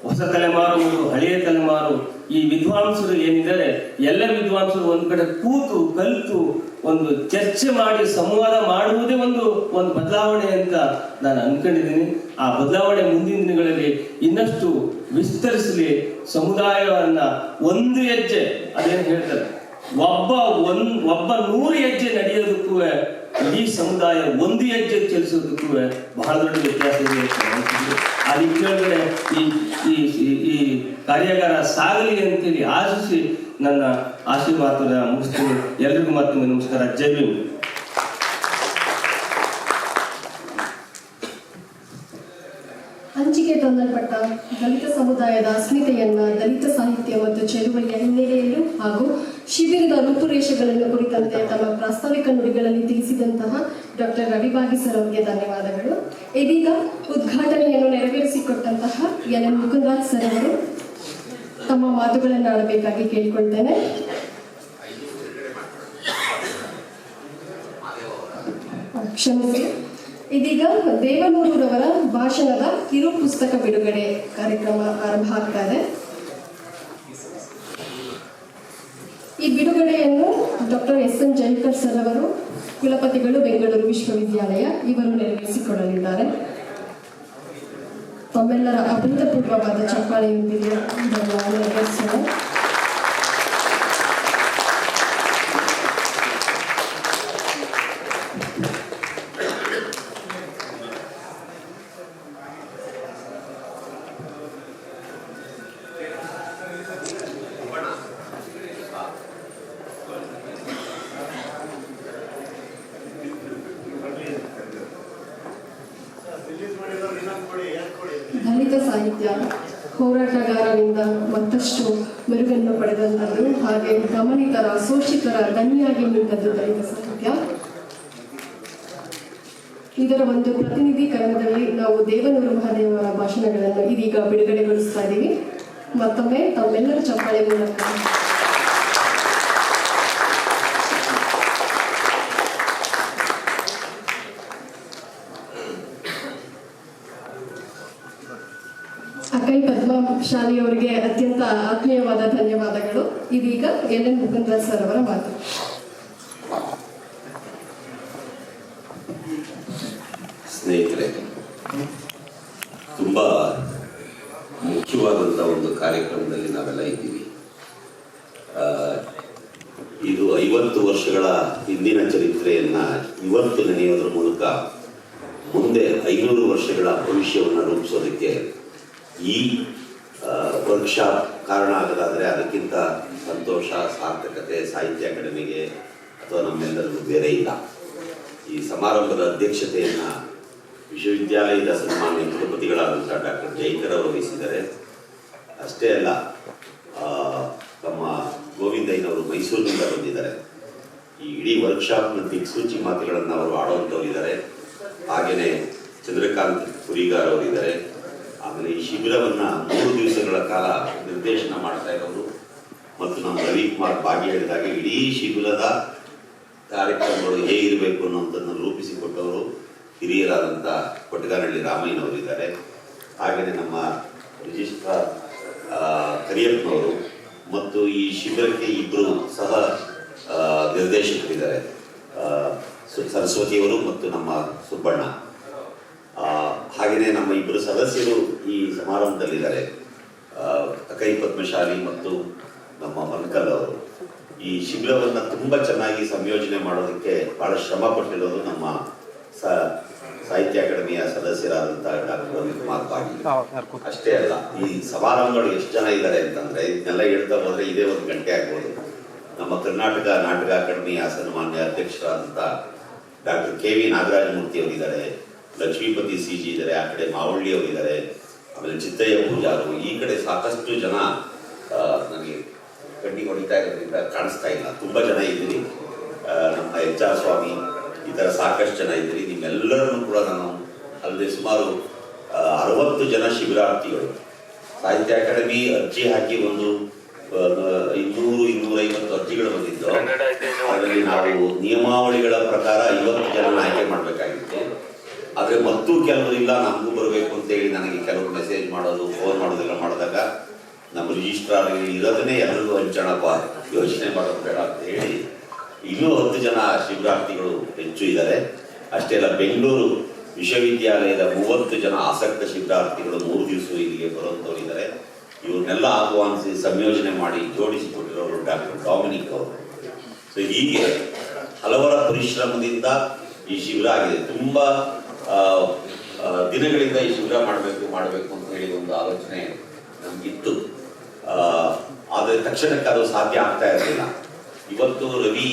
ಹೊಸ ತಲೆಮಾರು ಹಳೆಯ ತಲೆಮಾರು ಈ ವಿದ್ವಾಂಸರು ಏನಿದ್ದಾರೆ, ಎಲ್ಲ ವಿದ್ವಾಂಸರು ಒಂದ್ ಕಡೆ ಕೂತು ಕಲಿತು ಒಂದು ಚರ್ಚೆ ಮಾಡಿ ಸಂವಾದ ಮಾಡುವುದೇ ಒಂದು ಒಂದು ಬದಲಾವಣೆ ಅಂತ ನಾನು ಅನ್ಕೊಂಡಿದ್ದೀನಿ. ಆ ಬದಲಾವಣೆ ಮುಂದಿನ ದಿನಗಳಲ್ಲಿ ಇನ್ನಷ್ಟು ವಿಸ್ತರಿಸಲಿ. ಸಮುದಾಯವನ್ನ ಒಂದು ಹೆಜ್ಜೆ, ಅದೇನು ಹೇಳ್ತಾರೆ, ಒಬ್ಬ ಒಂದ್, ಒಬ್ಬ ನೂರು ಹೆಜ್ಜೆ ನಡೆಯೋದಕ್ಕೂ ಇಡೀ ಸಮುದಾಯ ಒಂದು ಹೆಜ್ಜೆ ಚಲಿಸೋದಕ್ಕೂ ಬಹಳ ದೊಡ್ಡ ವ್ಯತ್ಯಾಸ ಇದೆ. ಆ ನಿಟ್ಟಿನೊಳಗಡೆ ಈ ಈ, ಈ- ಕಾರ್ಯಾಗಾರ ಸಾಗಲಿ ಅಂತೇಳಿ ಆಶಿಸಿ ನನ್ನ ಆಶೀರ್ವಾದ ಮುಗಿಸ್ತೀನಿ. ಎಲ್ರಿಗೂ ಮತ್ತೊಮ್ಮೆ ನಮಸ್ಕಾರ. ಜೈ ಹಂಚಿಕೆ ತಂದಲ್ಪಟ್ಟ ದಲಿತ ಸಮುದಾಯದ ಅಸ್ಮಿತೆಯನ್ನ ದಲಿತ ಸಾಹಿತ್ಯ ಮತ್ತು ಚಳುವಳಿಯ ಹಿನ್ನೆಲೆಯಲ್ಲೂ ಹಾಗೂ ಶಿಬಿರದ ರೂಪುರೇಷೆಗಳನ್ನು ಕುರಿತಂತೆ ತಮ್ಮ ಪ್ರಾಸ್ತಾವಿಕ ನುಡಿಗಳಲ್ಲಿ ತಿಳಿಸಿದಂತಹ ಡಾಕ್ಟರ್ ರವಿಭಾಗಿ ಸರ್ ಅವರಿಗೆ ಧನ್ಯವಾದಗಳು. ಇದೀಗ ಉದ್ಘಾಟನೆಯನ್ನು ನೆರವೇರಿಸಿಕೊಟ್ಟಂತಹ ಎನ್. ಎನ್ ಮುಕುಂದರಾಜ್ ಸರ್ ಅವರು ತಮ್ಮ ಮಾತುಗಳನ್ನು ಆಡಬೇಕಾಗಿ ಕೇಳಿಕೊಳ್ತೇನೆ. ಕ್ಷಮಿಸಿ. ಇದೀಗ ದೇವನೂರವರ ಭಾಷಣದ ಕಿರು ಪುಸ್ತಕ ಬಿಡುಗಡೆ ಕಾರ್ಯಕ್ರಮ ಆರಂಭ ಆಗ್ತಾ ಇದೆ. ಈ ಬಿಡುಗಡೆಯನ್ನು doctor S N Jaikar sir ಅವರು, ಕುಲಪತಿಗಳು, ಬೆಂಗಳೂರು ವಿಶ್ವವಿದ್ಯಾಲಯ ಇವರು ನೆರವೇರಿಸಿಕೊಡಲಿದ್ದಾರೆ ತಮ್ಮೆಲ್ಲರ ಅಭೂತಪೂರ್ವವಾದ ಚಪ್ಪಾಳೆಯೊಂದಿಗೆ ಇದನ್ನು ದನಿಯಾಗಿ ದಲಿತ ಸಾಹಿತ್ಯ ಇದರ ಒಂದು ಪ್ರತಿನಿಧೀಕರಣದಲ್ಲಿ ನಾವು ದೇವನೂರು ಮಹಾದೇವರ ಭಾಷಣಗಳನ್ನು ಇದೀಗ ಬಿಡುಗಡೆಗೊಳಿಸ್ತಾ ಇದ್ದೀವಿ. ಮತ್ತೊಮ್ಮೆ ತಮ್ಮೆಲ್ಲರ ಚಪ್ಪಾಳೆ ಮೂಲಕ. ಅಕೈ ಪದ್ಮ ಶಾಲೆಯವರಿಗೆ ಅತ್ಯಂತ ಆತ್ಮೀಯವಾದ ಧನ್ಯವಾದಗಳು. ಇದೀಗ ಎಲ್ ಎನ್ ಮುಕುಂದರಾಜ್ ಸರ್ ಅವರ ಮಾತು ಸ್ನೇಹಿತರೆ ತುಂಬ ಮುಖ್ಯವಾದಂಥ ಒಂದು ಕಾರ್ಯಕ್ರಮದಲ್ಲಿ ನಾವೆಲ್ಲ ಇದ್ದೀವಿ ಆ, ಇದು ಐವತ್ತು ವರ್ಷಗಳ ಹಿಂದಿನ ಚರಿತ್ರೆಯನ್ನ ಇವತ್ತು ನೆನೆಯೋದ್ರ ಮೂಲಕ ಮುಂದೆ ಐನೂರು ವರ್ಷಗಳ ಭವಿಷ್ಯವನ್ನು ರೂಪಿಸೋದಕ್ಕೆ ಈ ವರ್ಕ್ಶಾಪ್ ಕಾರಣ ಆಗೋದಾದರೆ ಅದಕ್ಕಿಂತ ಸಂತೋಷ ಸಾರ್ಥಕತೆ ಸಾಹಿತ್ಯ ಅಕಾಡೆಮಿಗೆ ಅಥವಾ ನಮ್ಮೆಲ್ಲರಿಗೂ ಬೇರೆ ಇಲ್ಲ ಈ ಸಮಾರಂಭದ ಅಧ್ಯಕ್ಷತೆಯನ್ನ ವಿಶ್ವವಿದ್ಯಾಲಯದ ಸನ್ಮಾನ್ಯ ಕುಲಪತಿಗಳಾದಂಥ ಡಾಕ್ಟರ್ ಜೈಕರ್ ಅವರು ವಹಿಸಿದ್ದಾರೆ. ಅಷ್ಟೇ ಅಲ್ಲ ತಮ್ಮ ಗೋವಿಂದಯ್ಯನವರು ಮೈಸೂರಿನಿಂದ ಬಂದಿದ್ದಾರೆ. ಈ ಇಡೀ ವರ್ಕ್ಶಾಪ್ನ ದಿಕ್ಸೂಚಿ ಮಾತುಗಳನ್ನು ಅವರು ಆಡುವಂಥವರಿದ್ದಾರೆ. ಹಾಗೆಯೇ ಚಂದ್ರಕಾಂತ್ ಪುರಿಗಾರ್ ಅವರಿದ್ದಾರೆ. ಆಮೇಲೆ ಈ ಶಿಬಿರವನ್ನು ಮೂರು ದಿವಸಗಳ ಕಾಲ ನಿರ್ದೇಶನ ಮಾಡ್ತಾ ಇರೋರು. ಮತ್ತು ನಮ್ಮ ರವಿಕುಮಾರ್ ಭಾಗಿ ಹೇಳಿದಾಗ ಇಡೀ ಶಿಬಿರದ ಕಾರ್ಯಕ್ರಮಗಳು ಹೇಗಿರಬೇಕು ಅನ್ನೋಂಥದ್ದನ್ನು ರೂಪಿಸಿಕೊಟ್ಟವರು. ಹಿರಿಯರಾದಂಥ ಕೊಟ್ಟಗಾನಹಳ್ಳಿ ರಾಮಯ್ಯನವರಿದ್ದಾರೆ. ಹಾಗೆಯೇ ನಮ್ಮ ರಿಜಿಸ್ಟ್ರಾರ್ ಕರಿಯಪ್ಪನವರು ಮತ್ತು ಈ ಶಿಬಿರಕ್ಕೆ ಇಬ್ಬರು ಸಹ ನಿರ್ದೇಶಕರಿದ್ದಾರೆ. ಸರಸ್ವತಿಯವರು ಮತ್ತು ನಮ್ಮ ಸುಬ್ಬಣ್ಣ. ಹಾಗೆಯೇ ನಮ್ಮ ಇಬ್ಬರು ಸದಸ್ಯರು ಈ ಸಮಾರಂಭದಲ್ಲಿದ್ದಾರೆ. ಅಕೈ ಪದ್ಮಶಾಲಿ ಮತ್ತು ನಮ್ಮ ಮನ್ಕಲ್ ಅವರು. ಈ ಶಿಬಿರವನ್ನು ತುಂಬ ಚೆನ್ನಾಗಿ ಸಂಯೋಜನೆ ಮಾಡೋದಕ್ಕೆ ಭಾಳ ಶ್ರಮ ಪಟ್ಟಿರೋದು ನಮ್ಮ ಸ ಸಾಹಿತ್ಯ ಅಕಾಡೆಮಿಯ ಸದಸ್ಯರಾದಂತಹ ಡಾಕ್ಟರ್ ರವಿಕುಮಾರ್ ಪಾಟೀಲ್. ಅಷ್ಟೇ ಅಲ್ಲ ಈ ಸಮಾರಂಭಗಳು ಎಷ್ಟು ಜನ ಇದ್ದಾರೆ ಅಂತಂದ್ರೆ ಇದನ್ನೆಲ್ಲ ಹೇಳ್ತಾ ಹೋದ್ರೆ ಇದೇ ಒಂದು ಗಂಟೆ ಆಗ್ಬೋದು. ನಮ್ಮ ಕರ್ನಾಟಕ ನಾಟಕ ಅಕಾಡೆಮಿಯ ಸನ್ಮಾನ್ಯ ಅಧ್ಯಕ್ಷರಾದಂತಹ ಡಾಕ್ಟರ್ ಕೆ ವಿ ನಾಗರಾಜಮೂರ್ತಿ ಅವರಿದ್ದಾರೆ ಲಕ್ಷ್ಮೀಪತಿ ಸಿ ಜಿ ಇದ್ದಾರೆ ಆ ಕಡೆ ಮಾವಳ್ಳಿ ಅವರಿದ್ದಾರೆ ಆಮೇಲೆ ಚಿತ್ತಯ್ಯ ಪೂಜಾರು ಈ ಕಡೆ ಸಾಕಷ್ಟು ಜನ ನನಗೆ ಕಣ್ಣಿಗೆ ಹೊಡಿತಾ ಇರೋದ್ರಿಂದ ಕಾಣಿಸ್ತಾ ಇಲ್ಲ. ತುಂಬ ಜನ ಇದ್ದೀರಿ. ನಮ್ಮ ಎಚ್ ಆರ್ ಸ್ವಾಮಿ ಈ ಥರ ಸಾಕಷ್ಟು ಜನ ಇದ್ದೀರಿ. ನಿಮ್ಮೆಲ್ಲರನ್ನು ಕೂಡ ನಾನು ಅಲ್ಲದೆ ಸುಮಾರು ಅರವತ್ತು ಜನ ಶಿಬಿರಾರ್ಥಿಗಳು. ಸಾಹಿತ್ಯ ಅಕಾಡೆಮಿ ಅರ್ಜಿ ಹಾಕಿ ಒಂದು ಇನ್ನೂರು ಇನ್ನೂರೈವತ್ತು ಅರ್ಜಿಗಳು ಬಂದಿದ್ದು. ಅದರಲ್ಲಿ ನಾವು ನಿಯಮಾವಳಿಗಳ ಪ್ರಕಾರ ಐವತ್ತು ಜನ ಆಯ್ಕೆ ಮಾಡಬೇಕಾಗಿತ್ತು. ಆದರೆ ಮತ್ತೂ ಕೆಲವರು ಇಲ್ಲ ನಮಗೂ ಬರಬೇಕು ಅಂತೇಳಿ ನನಗೆ ಕೆಲವರು ಮೆಸೇಜ್ ಮಾಡೋದು ಫೋನ್ ಮಾಡೋದೆಲ್ಲ ಮಾಡಿದಾಗ ನಮ್ಮ ರಿಜಿಸ್ಟ್ರಾರ್ ಇರೋದನ್ನೇ ಎಲ್ಲರಿಗೂ ಹಂಚೋಣಪ್ಪ ಯೋಚನೆ ಮಾಡೋದು ಬೇಡ ಅಂತ ಹೇಳಿ ಇನ್ನೂ ಹತ್ತು ಜನ ಶಿಬಿರಾರ್ಥಿಗಳು ಹೆಚ್ಚು ಇದ್ದಾರೆ. ಅಷ್ಟೇ ಅಲ್ಲ, ಬೆಂಗಳೂರು ವಿಶ್ವವಿದ್ಯಾಲಯದ ಮೂವತ್ತು ಜನ ಆಸಕ್ತ ಶಿಬಿರಾರ್ಥಿಗಳು ಮೂರು ದಿವಸ ಇಲ್ಲಿಗೆ ಬರುವಂತವರಿದ್ದಾರೆ. ಇವ್ರನ್ನೆಲ್ಲ ಆಹ್ವಾನಿಸಿ ಸಂಯೋಜನೆ ಮಾಡಿ ಜೋಡಿಸಿಕೊಟ್ಟಿರೋರು ಡಾಕ್ಟರ್ ಡಾಮಿನಿಕ್ ಅವರು. ಸೊ ಹೀಗೆ ಹಲವರ ಪರಿಶ್ರಮದಿಂದ ಈ ಶಿಬಿರ ಆಗಿದೆ. ತುಂಬ ದಿನಗಳಿಂದ ಈ ಶಿಬಿರ ಮಾಡಬೇಕು ಮಾಡಬೇಕು ಅಂತ ಹೇಳಿ ಒಂದು ಆಲೋಚನೆ ನಮಗಿತ್ತು. ಆದರೆ ತಕ್ಷಣಕ್ಕೆ ಅದು ಸಾಧ್ಯ ಆಗ್ತಾ ಇರಲಿಲ್ಲ. ಇವತ್ತು ರವಿ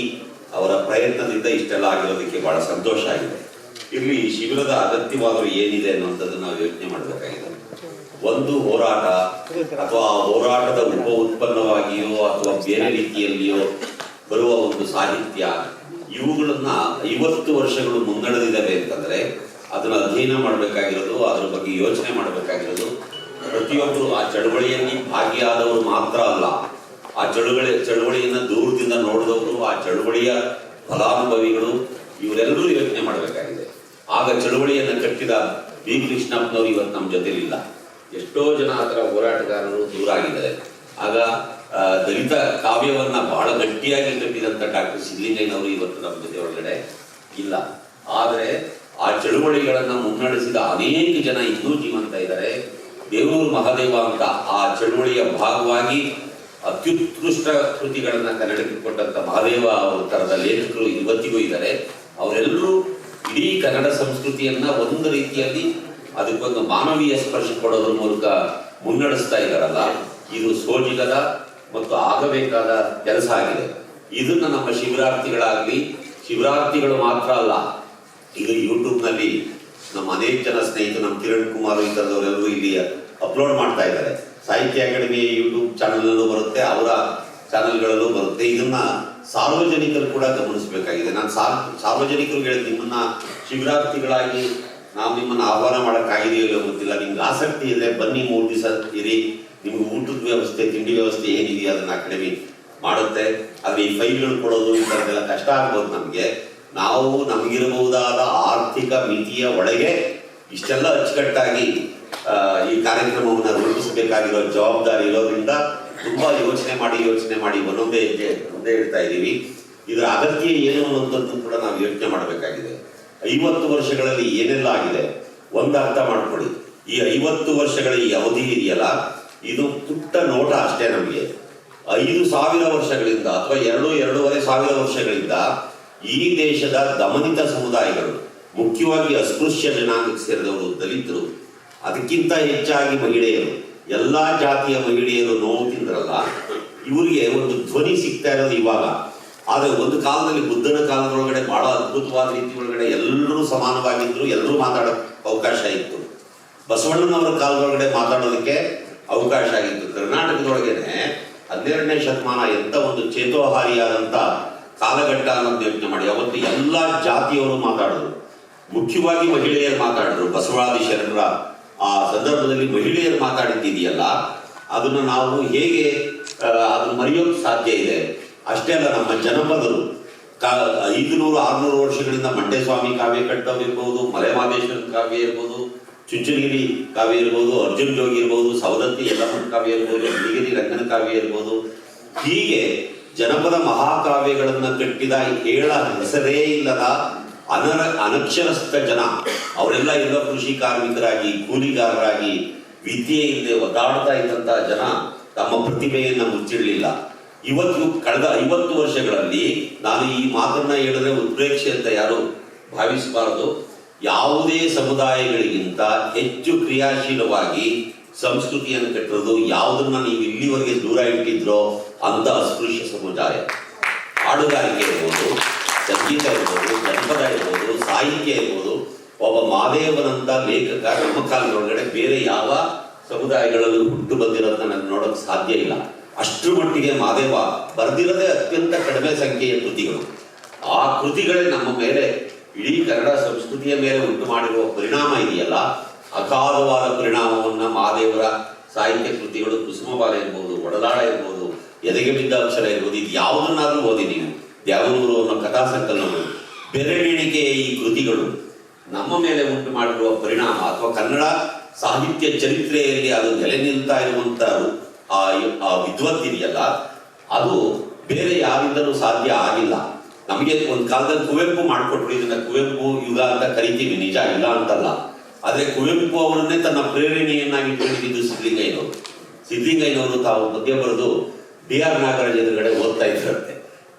ಅವರ ಪ್ರಯತ್ನದಿಂದ ಇಷ್ಟೆಲ್ಲ ಆಗಿರೋದಕ್ಕೆ ಬಹಳ ಸಂತೋಷ ಆಗಿದೆ. ಇಲ್ಲಿ ಈ ಶಿಬಿರದ ಅಗತ್ಯವಾದರೂ ಏನಿದೆ ಅನ್ನುವಂಥದ್ದು ನಾವು ಯೋಚನೆ ಮಾಡಬೇಕಾಗಿದೆ. ಒಂದು ಹೋರಾಟ ಅಥವಾ ಆ ಹೋರಾಟದ ಉಪ ಉತ್ಪನ್ನವಾಗಿಯೋ ಅಥವಾ ಬೇರೆ ರೀತಿಯಲ್ಲಿಯೋ ಬರುವ ಒಂದು ಸಾಹಿತ್ಯ, ಇವುಗಳನ್ನ ಐವತ್ತು ವರ್ಷಗಳು ಮುನ್ನಡೆದಿದ್ದಾವೆ ಅಂತಂದ್ರೆ ಅದನ್ನ ಅಧ್ಯಯನ ಮಾಡಬೇಕಾಗಿರೋದು, ಅದರ ಬಗ್ಗೆ ಯೋಚನೆ ಮಾಡಬೇಕಾಗಿರೋದು. ಪ್ರತಿಯೊಬ್ಬರು ಆ ಚಳವಳಿಯಲ್ಲಿ ಭಾಗಿಯಾದವರು ಮಾತ್ರ ಅಲ್ಲ ಆ ಚಳುವಳಿ ಚಳುವಳಿಯನ್ನ ದೂರದಿಂದ ನೋಡಿದವರು, ಆ ಚಳುವಳಿಯ ಫಲಾನುಭವಿಗಳು, ಇವರೆಲ್ಲರೂ ಯೋಚನೆ ಮಾಡಬೇಕಾಗಿದೆ. ಆಗ ಚಳುವಳಿಯನ್ನ ಕಟ್ಟಿದ ಬಿ. ಕೃಷ್ಣಪ್ಪನವರು ಇವತ್ತು ನಮ್ಮ ಜೊತೆಲಿಲ್ಲ. ಎಷ್ಟೋ ಜನ ಥರ ಹೋರಾಟಗಾರರು ದೂರ ಆಗಿದ್ದಾರೆ ಆಗ ದಲಿತ ಕಾವ್ಯವನ್ನ ಬಹಳ ಗಟ್ಟಿಯಾಗಿ ಕಟ್ಟಿದಂತ ಡಾಕ್ಟರ್ ಸಿದ್ಲಿಂಗಯ್ಯನವರು ಇವತ್ತು ನಮ್ಮ ಜೊತೆ ಒಳಗಡೆ ಇಲ್ಲ. ಆದರೆ, ಆ ಚಳುವಳಿಗಳನ್ನ ಮುನ್ನಡೆಸಿದ ಅನೇಕ ಜನ ಇನ್ನೂ ಜೀವಂತ ಇದ್ದಾರೆ. ದೇವೂರು ಮಹಾದೇವ ಅಂತ ಆ ಚಳುವಳಿಯ ಭಾಗವಾಗಿ ಅತ್ಯುತ್ಕೃಷ್ಟ ಕೃತಿಗಳನ್ನ ಕನ್ನಡಕ್ಕೆ ಕೊಟ್ಟಂತ ಮಹಾದೇವ ಅವರ ತರದ ಲೇಖಕರು ಇವತ್ತಿಗೂ ಇದ್ದಾರೆ. ಅವರೆಲ್ಲರೂ ಇಡೀ ಕನ್ನಡ ಸಂಸ್ಕೃತಿಯನ್ನ ಒಂದು ರೀತಿಯಲ್ಲಿ ಅದಕ್ಕೊಂದು ಮಾನವೀಯ ಸ್ಪರ್ಶ ಕೊಡೋದ್ರ ಮೂಲಕ ಮುನ್ನಡೆಸ್ತಾ ಇದ್ದಾರಲ್ಲ. ಇದು ಸೋಜಿಗದ ಮತ್ತು ಆಗಬೇಕಾದ ಕೆಲಸ ಆಗಿದೆ. ಇದನ್ನ ನಮ್ಮ ಶಿಬಿರಾರ್ಥಿಗಳಾಗಲಿ, ಶಿಬಿರಾರ್ಥಿಗಳು ಮಾತ್ರ ಅಲ್ಲ ಈಗ ಯೂಟ್ಯೂಬ್ನಲ್ಲಿ ನಮ್ಮ ಅನೇಕ ಜನ ಸ್ನೇಹಿತರು, ನಮ್ಮ ಕಿರಣ್ ಕುಮಾರ್ ಈ ಇಲ್ಲಿ ಅಪ್ಲೋಡ್ ಮಾಡ್ತಾ ಇದ್ದಾರೆ. ಸಾಹಿತ್ಯ ಅಕಾಡೆಮಿ ಯೂಟ್ಯೂಬ್ ಚಾನಲ್ಲೂ ಬರುತ್ತೆ, ಅವರ ಚಾನಲ್ಗಳಲ್ಲೂ ಬರುತ್ತೆ. ಇದನ್ನ ಸಾರ್ವಜನಿಕರು ಕೂಡ ಗಮನಿಸಬೇಕಾಗಿದೆ. ನಾನು ಸಾರ್, ಸಾರ್ವಜನಿಕರು ಹೇಳಿದ ನಿಮ್ಮನ್ನ ಶಿಬಿರಾರ್ಥಿಗಳಾಗಿ ನಾವು ನಿಮ್ಮನ್ನ ಆಹ್ವಾನ ಮಾಡೋಕ್ಕಾಗಿದೆಯೋ ಗೊತ್ತಿಲ್ಲ. ನಿಮ್ಗೆ ಆಸಕ್ತಿ ಇದೆ ಬನ್ನಿ ಮೂರು ದಿವಸ ಇರಿ. ನಿಮ್ಗೆ ಊಟದ ವ್ಯವಸ್ಥೆ, ತಿಂಡಿ ವ್ಯವಸ್ಥೆ ಏನಿದೆಯೋ ಅದನ್ನ ಅಕಾಡೆಮಿ ಮಾಡುತ್ತೆ. ಅಲ್ಲಿ ಈ ಫೈಲ್ಗಳು ಕೊಡೋದು ಈ ಥರದ್ದೆಲ್ಲ ಕಷ್ಟ ಆಗ್ಬೋದು ನಮಗೆ. ನಾವು ನಮಗಿರಬಹುದಾದ ಆರ್ಥಿಕ ಮಿತಿಯ ಒಳಗೆ ಇಷ್ಟೆಲ್ಲ ಅಚ್ಚುಕಟ್ಟಾಗಿ ಈ ಕಾರ್ಯಕ್ರಮವನ್ನು ರೂಪಿಸಬೇಕಾಗಿರೋ ಜವಾಬ್ದಾರಿ ಇರೋದ್ರಿಂದ ತುಂಬಾ ಯೋಚನೆ ಮಾಡಿ ಯೋಚನೆ ಮಾಡಿ ಒಂದೊಂದೇ ಹೆಜ್ಜೆ ಮುಂದೆ ಇಡ್ತಾ ಇದ್ದೀವಿ. ಇದರ ಅಗತ್ಯ ಏನು ಅನ್ನೋದನ್ನು ಕೂಡ ನಾವು ಯೋಚನೆ ಮಾಡಬೇಕಾಗಿದೆ. ಐವತ್ತು ವರ್ಷಗಳಲ್ಲಿ ಏನೆಲ್ಲ ಆಗಿದೆ? ಒಂದು ಅರ್ಥ ಮಾಡ್ಕೊಳ್ಳಿ. ಈ ಐವತ್ತು ವರ್ಷಗಳ ಈ ಅವಧಿ ಇದೆಯಲ್ಲ? ಇದು ಪುಟ್ಟ ನೋಟ ಅಷ್ಟೇ ನಮಗೆ. ಐದು ಸಾವಿರ ವರ್ಷಗಳಿಂದ ಅಥವಾ ಎರಡು, ಎರಡೂವರೆ ಸಾವಿರ ವರ್ಷಗಳಿಂದ ಈ ದೇಶದ ದಮನಿತ ಸಮುದಾಯಗಳು, ಮುಖ್ಯವಾಗಿ ಅಸ್ಪೃಶ್ಯ ಜನಾಂಗಕ್ಕೆ ಸೇರಿದವರು ದಲಿತರು ಅದಕ್ಕಿಂತ ಹೆಚ್ಚಾಗಿ ಮಹಿಳೆಯರು, ಎಲ್ಲ ಜಾತಿಯ ಮಹಿಳೆಯರು ನೋವು ತಿಂದ್ರಲ್ಲ, ಇವರಿಗೆ ಒಂದು ಧ್ವನಿ ಸಿಗ್ತಾ ಇರೋದು ಇವಾಗ. ಆದರೆ ಒಂದು ಕಾಲದಲ್ಲಿ ಬುದ್ಧನ ಕಾಲದೊಳಗಡೆ ಬಹಳ ಅದ್ಭುತವಾದ ರೀತಿ ಒಳಗಡೆ ಎಲ್ಲರೂ ಸಮಾನವಾಗಿದ್ರು, ಎಲ್ಲರೂ ಮಾತಾಡೋ ಅವಕಾಶ ಇತ್ತು. ಬಸವಣ್ಣನವರ ಕಾಲದೊಳಗಡೆ ಮಾತಾಡೋದಕ್ಕೆ ಅವಕಾಶ ಆಗಿತ್ತು. ಕರ್ನಾಟಕದೊಳಗೇನೆ ಹನ್ನೆರಡನೇ ಶತಮಾನ ಎಂಥ ಒಂದು ಚೇತೋಹಾರಿಯಾದಂತ ಕಾಲಘಟ್ಟ ಅನ್ನೋದು ಯೋಚನೆ ಮಾಡಿ. ಅವತ್ತು ಎಲ್ಲ ಜಾತಿಯವರು ಮಾತಾಡಿದ್ರು ಮುಖ್ಯವಾಗಿ ಮಹಿಳೆಯರು ಮಾತಾಡಿದ್ರು ಬಸವಾದಿ ಶರಣರ ಆ ಸಂದರ್ಭದಲ್ಲಿ ಮಹಿಳೆಯರು ಮಾತಾಡಿದ್ದಿದೆಯಲ್ಲ ಅದನ್ನು ನಾವು ಹೇಗೆ ಅದನ್ನು ಮರೆಯೋಕೆ ಸಾಧ್ಯ ಇದೆ? ಅಷ್ಟೇ ಅಲ್ಲ, ನಮ್ಮ ಜನಪದರು, ಕಾ ಐದು ನೂರು ಆರುನೂರು ವರ್ಷಗಳಿಂದ ಮಂಡ್ಯಸ್ವಾಮಿ ಕಾವ್ಯ ಕಟ್ಟವಿರ್ಬೋದು ಮಲೆಮಾದೇಶ್ವರ ಕಾವ್ಯ ಇರ್ಬೋದು, ಚುಂಚನಗಿರಿ ಕಾವ್ಯ ಇರ್ಬೋದು, ಅರ್ಜುನ್ ಜೋಗಿ ಇರ್ಬೋದು, ಸವದತ್ತಿ ಯಲ್ಲಮ್ಮನ ಕಾವ್ಯ ಇರ್ಬೋದು ಬಿಳಿಗಿರಿ ರಂಗನ ಕಾವ್ಯ ಇರ್ಬೋದು. ಹೀಗೆ ಜನಪದ ಮಹಾಕಾವ್ಯಗಳನ್ನು ಕಟ್ಟಿದ ಹೇಳ ಹೆಸರೇ ಇಲ್ಲದ ಅನರ ಅನಕ್ಷರಸ್ಥ ಜನ, ಅವರೆಲ್ಲ ಎಲ್ಲ ಕೃಷಿ ಕಾರ್ಮಿಕರಾಗಿ, ಕೂಲಿಗಾರರಾಗಿ, ವಿದ್ಯೆ ಇಲ್ಲದೆ ಒದ್ದಾಡ್ತಾ ಇದ್ದಂಥ ಜನ ತಮ್ಮ ಪ್ರತಿಭೆಯನ್ನು ಮುಚ್ಚಿಡಲಿಲ್ಲ. ಇವತ್ತು ಕಳೆದ ಐವತ್ತು ವರ್ಷಗಳಲ್ಲಿ ನಾನು ಈ ಮಾತನ್ನ ಹೇಳಿದ್ರೆ ಉತ್ಪ್ರೇಕ್ಷೆ ಅಂತ ಯಾರು ಭಾವಿಸಬಾರದು. ಯಾವುದೇ ಸಮುದಾಯಗಳಿಗಿಂತ ಹೆಚ್ಚು ಕ್ರಿಯಾಶೀಲವಾಗಿ ಸಂಸ್ಕೃತಿಯನ್ನು ಕಟ್ಟಿರೋದು ಯಾವುದನ್ನ ನೀವು ಇಲ್ಲಿವರೆಗೆ ದೂರ ಇಟ್ಟಿದ್ರೋ ಅಂತ ಅಸ್ಪೃಶ್ಯ ಸಮುದಾಯ. ಹಾಡುಗಾರಿಕೆ ಇರ್ಬೋದು ಸಂಗೀತ ಇರ್ಬೋದು ಜನಪದ ಇರ್ಬೋದು ಸಾಹಿತ್ಯ ಇರ್ಬೋದು, ಒಬ್ಬ ಮಾದೇವನಂತ ಲೇಖಕ ನಮ್ಮ ಕಾಲದೊಳಗಡೆ ಬೇರೆ ಯಾವ ಸಮುದಾಯಗಳಲ್ಲೂ ಹುಟ್ಟು ಬಂದಿರೋದನ್ನ ನಾನು ನೋಡೋಕೆ ಸಾಧ್ಯ ಇಲ್ಲ. ಅಷ್ಟರ ಮಟ್ಟಿಗೆ ಮಾದೇವ ಬರೆದಿರದೇ ಅತ್ಯಂತ ಕಡಿಮೆ ಸಂಖ್ಯೆಯ ಕೃತಿಗಳು. ಆ ಕೃತಿಗಳೇ ನಮ್ಮ ಮೇಲೆ, ಇಡೀ ಕನ್ನಡ ಸಂಸ್ಕೃತಿಯ ಮೇಲೆ ಉಂಟು ಮಾಡಿರುವ ಪರಿಣಾಮ ಇದೆಯಲ್ಲ? ಅಗಾಧವಾದ ಪರಿಣಾಮವನ್ನು ಮಹಾದೇವರ ಸಾಹಿತ್ಯ ಕೃತಿಗಳು ಕುಸುಮಬಾಲ ಇರ್ಬೋದು, ಒಡಲಾಳ ಇರ್ಬೋದು, ಎದೆಗೆ ಬಿದ್ದ ಅಕ್ಷರ ಇರ್ಬೋದು ಇದು ಯಾವುದನ್ನಾದ್ರೂ ಓದಿ ದ್ಯಾವನೂರು ಅನ್ನೋ ಕಥಾ ಸಂಕಲನಗಳು ಬೆರಳಿಣಿಕೆ ಈ ಕೃತಿಗಳು. ನಮ್ಮ ಮೇಲೆ ಉಂಟು ಮಾಡಿರುವ ಪರಿಣಾಮ ಅಥವಾ ಕನ್ನಡ ಸಾಹಿತ್ಯ ಚರಿತ್ರೆಯಲ್ಲಿ ಅದು ನೆಲೆ ನಿಲ್ತಾ ಇರುವಂತ ಆ ವಿದ್ವತ್ತಿದೆಯಲ್ಲ, ಅದು ಬೇರೆ ಯಾರಿಂದಲೂ ಸಾಧ್ಯ ಆಗಿಲ್ಲ. ನಮಗೆ ಒಂದು ಕಾಲದಲ್ಲಿ ಕುವೆಂಪು ಮಾಡಿಕೊಟ್ರು, ಇದನ್ನ ಕುವೆಂಪು ಯುಗ ಅಂತ ಕರಿತೀವಿ, ನಿಜ ಇಲ್ಲ ಅಂತಲ್ಲ. ಆದ್ರೆ ಕುವೆಂಪು ಅವರನ್ನೇ ತನ್ನ ಪ್ರೇರಣೆಯನ್ನಾಗಿ ಇಟ್ಕೊಂಡಿದ್ದು ಸಿದ್ಲಿಂಗಯ್ಯನವರು ಸಿದ್ಲಿಂಗಯ್ಯನವರು ತಾವು ಮಧ್ಯ ಬರೆದು ಬಿ ಆರ್ ನಾಗರಾಜ್ ಎದುರುಗಡೆ ಓದ್ತಾ ಇದ್ರಂತೆ.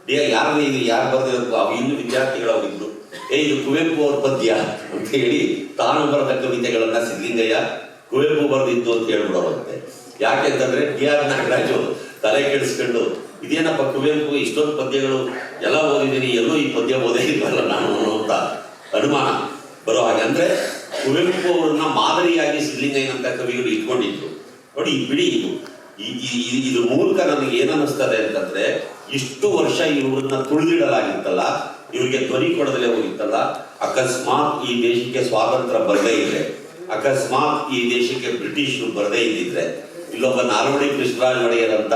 ಡಿ ಯಾರು ಇದು ಯಾರು ಬರೆದಿರೋದು ಅವು ಇನ್ನು ವಿದ್ಯಾರ್ಥಿಗಳು ಅವರಿದ್ರು ಏ, ಇದು ಕುವೆಂಪು ಅವ್ರ ಪದ್ಯ ಅಂತ ಹೇಳಿ ತಾನು ಬರೆದ ಕವಿತೆಗಳನ್ನ ಸಿದ್ಧಲಿಂಗಯ್ಯ ಕುವೆಂಪು ಬರೆದಿದ್ದು ಅಂತ ಹೇಳ್ಬಿಡೋರಂತೆ ಯಾಕೆಂತಂದ್ರೆ ಡಿ ಆರ್ ನಾಗರಾಜು ತಲೆ ಕೆಡಿಸ್ಕೊಂಡು, ಇದೇನಪ್ಪ ಕುವೆಂಪು, ಇಷ್ಟೊಂದು ಪದ್ಯಗಳು ಎಲ್ಲ ಓದಿದ್ದೀನಿ, ಎಲ್ಲೂ ಈ ಪದ್ಯ ಓದೇ ಇಲ್ವಲ್ಲ ನಾನು ಅಂತ ಅನುಮಾನ ಬರೋ ಹಾಗೆ. ಅಂದ್ರೆ ಕುವೆಂಪು ಅವರನ್ನ ಮಾದರಿಯಾಗಿ ಸಿದ್ಧಲಿಂಗಯ್ಯನಂತ ಕವಿಗಳು ಇಟ್ಕೊಂಡಿದ್ರು. ನೋಡಿ ಬಿಡಿ ಇದು. ಈ- ಇದ್ರ ಮೂಲಕ ನನಗೆ ಏನನ್ನಿಸ್ತದೆ ಅಂತಂದ್ರೆ ಇಷ್ಟು ವರ್ಷ ಇವ್ರನ್ನ ತುಳಿದಿಡಲಾಗಿತ್ತಲ್ಲ, ಇವರಿಗೆ ಧ್ವನಿ ಕೊಡದಲೇ ಹೋಗಿತ್ತಲ್ಲ, ಅಕಸ್ಮಾತ್ ಈ ದೇಶಕ್ಕೆ ಸ್ವಾತಂತ್ರ್ಯ ಬರದೇ ಇದ್ರೆ, ಅಕಸ್ಮಾತ್ ಈ ದೇಶಕ್ಕೆ ಬ್ರಿಟಿಷರು ಬರದೇ ಇದ್ದಿದ್ರೆ, ಇಲ್ಲೊಬ್ಬ ನಾಲ್ವಡಿ ಕೃಷ್ಣರಾಜ ಒಡೆಯರ್ ಅಂತ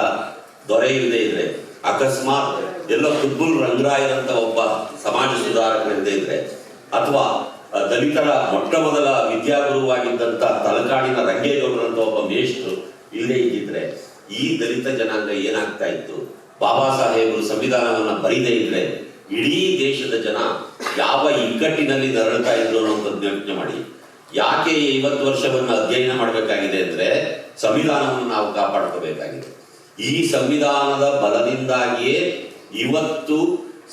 ದೊರೆ ಇಲ್ಲದೆ ಇದ್ರೆ, ಅಕಸ್ಮಾತ್ ಎಲ್ಲೋ ಕುದ್ಬುಲ್ ರಂಗರಾಯರಂತ ಒಬ್ಬ ಸಮಾಜ ಸುಧಾರಕರಿಲ್ಲದೆ ಇದ್ರೆ, ಅಥವಾ ದಲಿತರ ಮೊಟ್ಟ ಮೊದಲ ವಿದ್ಯಾಗುರುವಾಗಿದ್ದಂತ ತಲಕಾಡಿನ ರಂಗೇಗೌಡರಂತ ಒಬ್ಬ ಮೇಷ್ಟ್ರು ಇಲ್ಲದೆ ಇದ್ದಿದ್ರೆ, ಈ ದಲಿತ ಜನಾಂಗ ಏನಾಗ್ತಾ ಇತ್ತು? ಬಾಬಾ ಸಾಹೇಬರು ಸಂವಿಧಾನವನ್ನು ಬರೀದೇ ಇದ್ರೆ ಇಡೀ ದೇಶದ ಜನ ಯಾವ ಇಕ್ಕಟ್ಟಿನಲ್ಲಿ ನರಳ್ತಾ ಇದ್ರು ಅನ್ನೋದನ್ನ ಯೋಚನೆ ಮಾಡಿ. ಯಾಕೆ ಐವತ್ತು ವರ್ಷವನ್ನು ಅಧ್ಯಯನ ಮಾಡಬೇಕಾಗಿದೆ ಅಂದ್ರೆ ಸಂವಿಧಾನವನ್ನು ನಾವು ಕಾಪಾಡ್ಕೋಬೇಕಾಗಿದೆ. ಈ ಸಂವಿಧಾನದ ಬಲದಿಂದಾಗಿಯೇ ಇವತ್ತು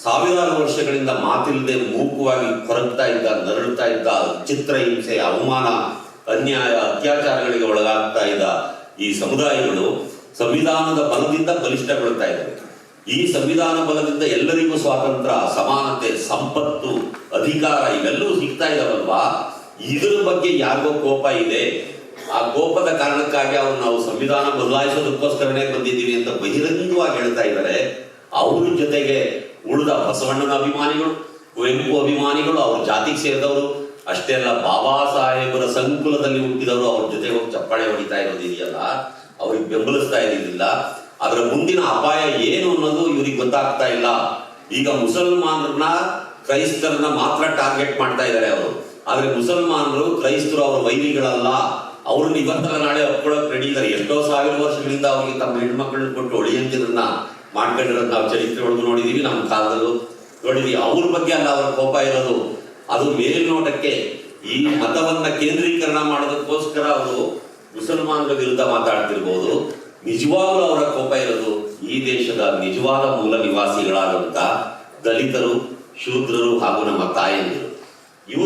ಸಾವಿರಾರು ವರ್ಷಗಳಿಂದ ಮಾತಿಲ್ಲದೆ ಮೂಕವಾಗಿ ಕೊರಗ್ತಾ ಇದ್ದ ನರಳುತ್ತಾ ಇದ್ದ ಚಿತ್ರಹಿಂಸೆ ಅವಮಾನ, ಅನ್ಯಾಯ, ಅತ್ಯಾಚಾರಗಳಿಗೆ ಒಳಗಾಗ್ತಾ ಇದ್ದ ಈ ಸಮುದಾಯಗಳು ಸಂವಿಧಾನದ ಬಲದಿಂದ ಬಲಿಷ್ಠಗೊಳ್ತಾ ಇದ್ದಾರೆ. ಈ ಸಂವಿಧಾನ ಬಲದಿಂದ ಎಲ್ಲರಿಗೂ ಸ್ವಾತಂತ್ರ್ಯ, ಸಮಾನತೆ, ಸಂಪತ್ತು, ಅಧಿಕಾರ ಇವೆಲ್ಲವೂ ಸಿಗ್ತಾ ಇದಾವಲ್ವಾ? ಇದ್ರ ಬಗ್ಗೆ ಯಾರಿಗೋ ಕೋಪ ಇದೆ. ಆ ಕೋಪದ ಕಾರಣಕ್ಕಾಗಿ ಅವ್ರು ನಾವು ಸಂವಿಧಾನ ಬದಲಾಯಿಸೋದಕ್ಕೋಸ್ಕರನೇ ಬಂದಿದ್ದೀವಿ ಅಂತ ಬಹಿರಂಗವಾಗಿ ಹೇಳ್ತಾ ಇದ್ದಾರೆ ಅವ್ರ ಜೊತೆಗೆ ಉಳಿದ ಬಸವಣ್ಣನ ಅಭಿಮಾನಿಗಳು, ಕುವೆಂಪು ಅಭಿಮಾನಿಗಳು, ಅವ್ರ ಜಾತಿಗೆ ಸೇರಿದವರು, ಅಷ್ಟೇ ಅಲ್ಲ, ಬಾಬಾ ಸಾಹೇಬರ ಸಂಕುಲದಲ್ಲಿ ಹುಟ್ಟಿದವರು ಅವ್ರ ಜೊತೆ ಹೋಗಿ ಚಪ್ಪಾಳೆ ಹೊಡಿತಾ ಇರೋದಿದೆಯಲ್ಲ ಅವ್ರಿಗೆ ಬೆಂಬಲಿಸ್ತಾ ಇದ್ದಿಲ್ಲ ಅದರ ಮುಂದಿನ ಅಪಾಯ ಏನು ಅನ್ನೋದು ಇವ್ರಿಗೆ ಗೊತ್ತಾಗ್ತಾ ಇಲ್ಲ. ಈಗ ಮುಸಲ್ಮಾನರನ್ನ ಕ್ರೈಸ್ತರನ್ನ ಮಾತ್ರ ಟಾರ್ಗೆಟ್ ಮಾಡ್ತಾ ಇದ್ದಾರೆ ಅವರು. ಆದ್ರೆ ಮುಸಲ್ಮಾನರು ಕ್ರೈಸ್ತರು ಅವರ ವೈರಿಗಳಲ್ಲ. ಅವ್ರನ್ನ ಇವತ್ತಲ್ಲ ನಾಳೆ ಒಪ್ಕೊಳ್ಳೋಕೆ ರೆಡಿ ಇದ್ದಾರೆ. ಎಷ್ಟೋ ಸಾವಿರ ವರ್ಷಗಳಿಂದ ಅವ್ರಿಗೆ ತಮ್ಮ ಹೆಣ್ಮಕ್ಳನ್ನ ಕೊಟ್ಟು ಒಳಿಯಂತಿರನ್ನ ಮಾಡ್ಕೊಂಡಿರೋದು ನಾವು ಚರಿತ್ರೆ ನೋಡಿದೀವಿ ನಮ್ಮ ಕಾಲದಲ್ಲೂ. ನೋಡಿದೀವಿ. ಅವ್ರ ಬಗ್ಗೆ ಅಲ್ಲ, ಅವರ ಕೋಪ ಇರೋದು. ಅದು ಮೇಲ್ನೋಟಕ್ಕೆ ಈ ಮತವನ್ನ ಕೇಂದ್ರೀಕರಣ ಮಾಡೋದಕ್ಕೋಸ್ಕರ ಅವರು ಮುಸಲ್ಮಾನರ ವಿರುದ್ಧ ಮಾತಾಡ್ತಿರ್ಬೋದು. ನಿಜವಾಗ್ಲೂ ಅವರ ಕೋಪ ಇರೋದು ಈ ದೇಶದ ನಿಜವಾದ ಮೂಲ ನಿವಾಸಿಗಳಾದಂತ ದಲಿತರು, ಶೂದ್ರರು ಹಾಗೂ ನಮ್ಮ ತಾಯಂದಿರು. ಇವರು